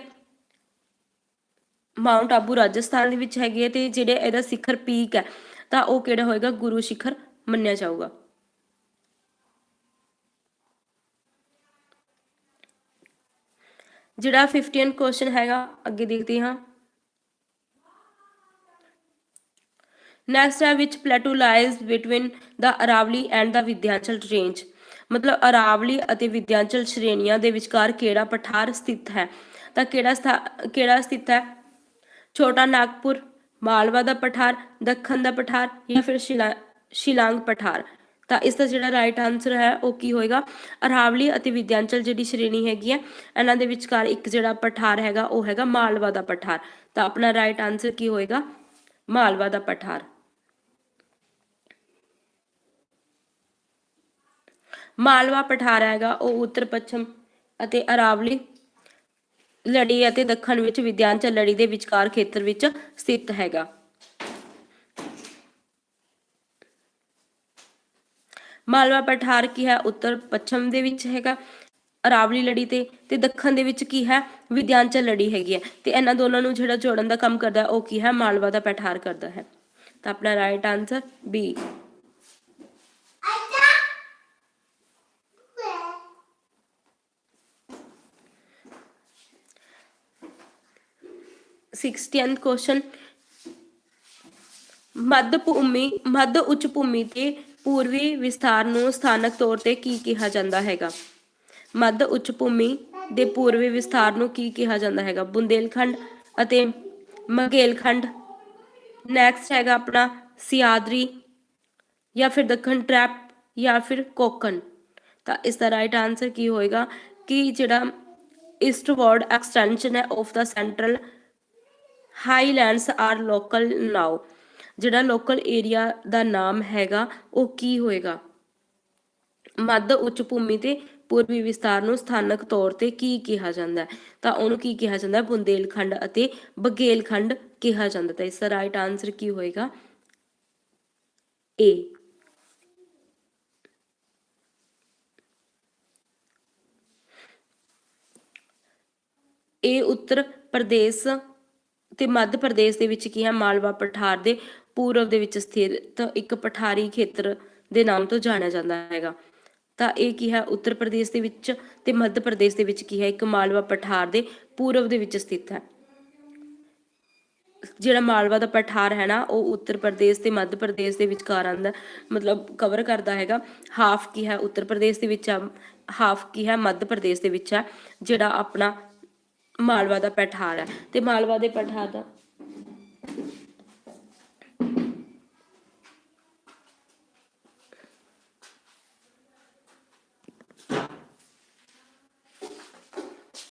ਮਾਊਂਟ ਆਬੂ ਰਾਜਸਥਾਨ ਦੇ ਵਿੱਚ ਹੈਗੀ ਹੈ ਤੇ ਜਿਹੜੇ ਇਹਦਾ ਸਿਖਰ ਪੀਕ ਹੈ, ਤਾਂ ਉਹ ਕਿਹੜਾ ਹੋਏਗਾ? ਗੁਰੂ ਸ਼ਿਖਰ ਮੰਨਿਆ ਜਾਊਗਾ। ਜਿਹੜਾ 15 ਕੁਐਸਚਨ ਹੈਗਾ, ਅੱਗੇ ਦੇਖਦੇ ਹਾਂ। ਨੈਕਸਟ ਹੈ which plateau lies between the Aravali and the Vindhyachal range ਮਤਲਬ ਅਰਾਵਲੀ ਅਤੇ ਵਿਦਿਆਂਚਲ ਸ਼੍ਰੇਣੀਆਂ ਦੇ ਵਿਚਕਾਰ ਕਿਹੜਾ ਪਠਾਰ ਸਥਿਤ ਹੈ? ਤਾਂ ਕਿਹੜਾ ਸਥਾ- ਕਿਹੜਾ ਸਥਿਤ ਹੈ? ਛੋਟਾ ਨਾਗਪੁਰ, ਮਾਲਵਾ ਦਾ ਪਠਾਰ, ਦੱਖਣ ਦਾ ਪਠਾਰ ਜਾਂ ਫਿਰ ਸ਼ਿਲਾ- ਸ਼ਿਲਾਂਗ ਪਠਾਰ? ਤਾਂ ਇਸ ਦਾ ਜਿਹੜਾ ਰਾਈਟ ਆਨਸਰ ਹੈ ਉਹ ਕੀ ਹੋਏਗਾ? ਅਰਾਵਲੀ ਅਤੇ ਵਿਦਿਆਂਚਲ ਜਿਹੜੀ ਸ਼੍ਰੇਣੀ ਹੈਗੀ ਹੈ, ਇਹਨਾਂ ਦੇ ਵਿਚਕਾਰ ਇੱਕ ਜਿਹੜਾ ਪਠਾਰ ਹੈਗਾ ਉਹ ਹੈਗਾ ਮਾਲਵਾ ਦਾ ਪਠਾਰ। ਤਾਂ ਆਪਣਾ ਰਾਈਟ ਆਨਸਰ ਕੀ ਹੋਏਗਾ? ਮਾਲਵਾ ਦਾ ਪਠਾਰ। ਮਾਲਵਾ ਪਠਾਰ ਹੈਗਾ ਉਹ ਉੱਤਰ ਪੱਛਮ ਅਤੇ ਅਰਾਵਲੀ ਲੜੀ ਅਤੇ ਦੱਖਣ ਵਿੱਚ ਵਿਦਿਆਂਚਲ ਲੜੀ ਦੇ ਵਿਚਕਾਰ ਖੇਤਰ ਵਿੱਚ ਸਥਿਤ ਹੈਗਾ। ਮਾਲਵਾ ਪਠਾਰ ਕੀ ਹੈ? ਉੱਤਰ ਪੱਛਮ ਦੇ ਵਿੱਚ ਹੈਗਾ ਅਰਾਵਲੀ ਲੜੀ ਤੇ ਤੇ ਦੱਖਣ ਦੇ ਵਿੱਚ ਕੀ ਹੈ? ਵਿਦਿਆਂਚਲ ਲੜੀ ਹੈਗੀ ਹੈ। ਤੇ ਇਹਨਾਂ ਦੋਨਾਂ ਨੂੰ ਜਿਹੜਾ ਜੋੜਨ ਦਾ ਕੰਮ ਕਰਦਾ ਹੈ, ਉਹ ਕੀ ਹੈ? ਮਾਲਵਾ ਦਾ ਪਠਾਰ ਕਰਦਾ ਹੈ। ਤਾਂ ਆਪਣਾ right answer B sixteenth question ਮੱਧ ਭੂਮੀ, ਮੱਧ ਉੱਚ ਭੂਮੀ ਤੇ ਪੂਰਬੀ ਵਿਸਥਾਰ ਨੂੰ ਸਥਾਨਕ ਤੌਰ ਤੇ ਕੀ ਕਿਹਾ ਜਾਂਦਾ ਹੈਗਾ? ਮੱਧ ਉੱਚ ਭੂਮੀ ਦੇ ਪੂਰਬੀ ਵਿਸਥਾਰ ਨੂੰ ਕੀ ਕਿਹਾ ਜਾਂਦਾ ਹੈਗਾ? ਬੁੰਦੇਲਖੰਡ ਅਤੇ ਮਗੇਲਖੰਡ। ਨੈਕਸਟ ਹੈਗਾ ਆਪਣਾ ਸਿਆਦਰੀ ਜਾਂ ਫਿਰ ਦੱਖਣ ਟ੍ਰੈਪ ਜਾਂ ਫਿਰ ਕੋਕਨ ਤਾਂ ਇਸ ਦਾ ਰਾਈਟ ਆਨਸਰ ਕੀ ਹੋਏਗਾ? ਕਿ ਜਿਹੜਾ ਈਸਟਵਰਡ ਐਕਸਟੈਂਸ਼ਨ ਹੈ of the central highlands are local now. ਜਿਹੜਾ ਲੋਕਲ ਏਰੀਆ ਦਾ ਨਾਮ ਹੈਗਾ, ਉਹ ਕੀ ਹੋਏਗਾ? ਮੱਧ ਉੱਚ ਭੂਮੀ ਤੇ ਪੂਰਬੀ ਵਿਸਤਾਰ ਨੂੰ ਸਥਾਨਕ ਤੌਰ ਤੇ ਕੀ ਕਿਹਾ ਜਾਂਦਾ ਹੈ? ਤਾਂ ਉਹਨੂੰ ਕੀ ਕਿਹਾ ਜਾਂਦਾ ਹੈ? ਬੁੰਦੇਲਖੰਡ ਅਤੇ ਬਗੇਲਖੰਡ ਕਿਹਾ ਜਾਂਦਾ ਤਾਂ ਇਸ ਦਾ ਰਾਈਟ ਆਨਸਰ ਕੀ ਹੋਏਗਾ? ਏ ਇਹ ਉੱਤਰ ਪ੍ਰਦੇਸ਼ ਤੇ ਮੱਧ ਪ੍ਰਦੇਸ਼ ਦੇ ਵਿੱਚ ਕੀ ਹੈ? ਮਾਲਵਾ ਪਠਾਰ ਦੇ ਪੂਰਬ ਦੇ ਵਿੱਚ ਸਥਿਤ ਇੱਕ ਪਠਾਰੀ ਖੇਤਰ ਦੇ ਨਾਮ ਤੋਂ ਜਾਣਿਆ ਜਾਂਦਾ ਹੈਗਾ। ਤਾਂ ਇਹ ਕੀ ਹੈ? ਉੱਤਰ ਪ੍ਰਦੇਸ਼ ਦੇ ਵਿੱਚ ਤੇ ਮੱਧ ਪ੍ਰਦੇਸ਼ ਦੇ ਵਿੱਚ ਕੀ ਹੈ? ਇੱਕ ਮਾਲਵਾ ਪਠਾਰ ਦੇ ਪੂਰਬ ਦੇ ਵਿੱਚ ਸਥਿਤ ਹੈ। ਜਿਹੜਾ ਮਾਲਵਾ ਦਾ ਪਠਾਰ ਹੈ ਨਾ, ਉਹ ਉੱਤਰ ਪ੍ਰਦੇਸ਼ ਤੇ ਮੱਧ ਪ੍ਰਦੇਸ਼ ਦੇ ਵਿਚਕਾਰ ਆਂਦਾ ਮਤਲਬ ਕਵਰ ਕਰਦਾ ਹੈਗਾ। ਹਾਫ ਕੀ ਹੈ? ਉੱਤਰ ਪ੍ਰਦੇਸ਼ ਦੇ ਵਿੱਚ ਹਾਫ ਕੀ ਹੈ? ਮੱਧ ਪ੍ਰਦੇਸ਼ ਦੇ ਵਿੱਚ ਹੈ ਜਿਹੜਾ ਆਪਣਾ ਮਾਲਵਾ ਦਾ ਪਠਾਰ ਹੈ। ਤੇ ਮਾਲਵਾ ਦੇ ਪਠਾਰ ਦਾ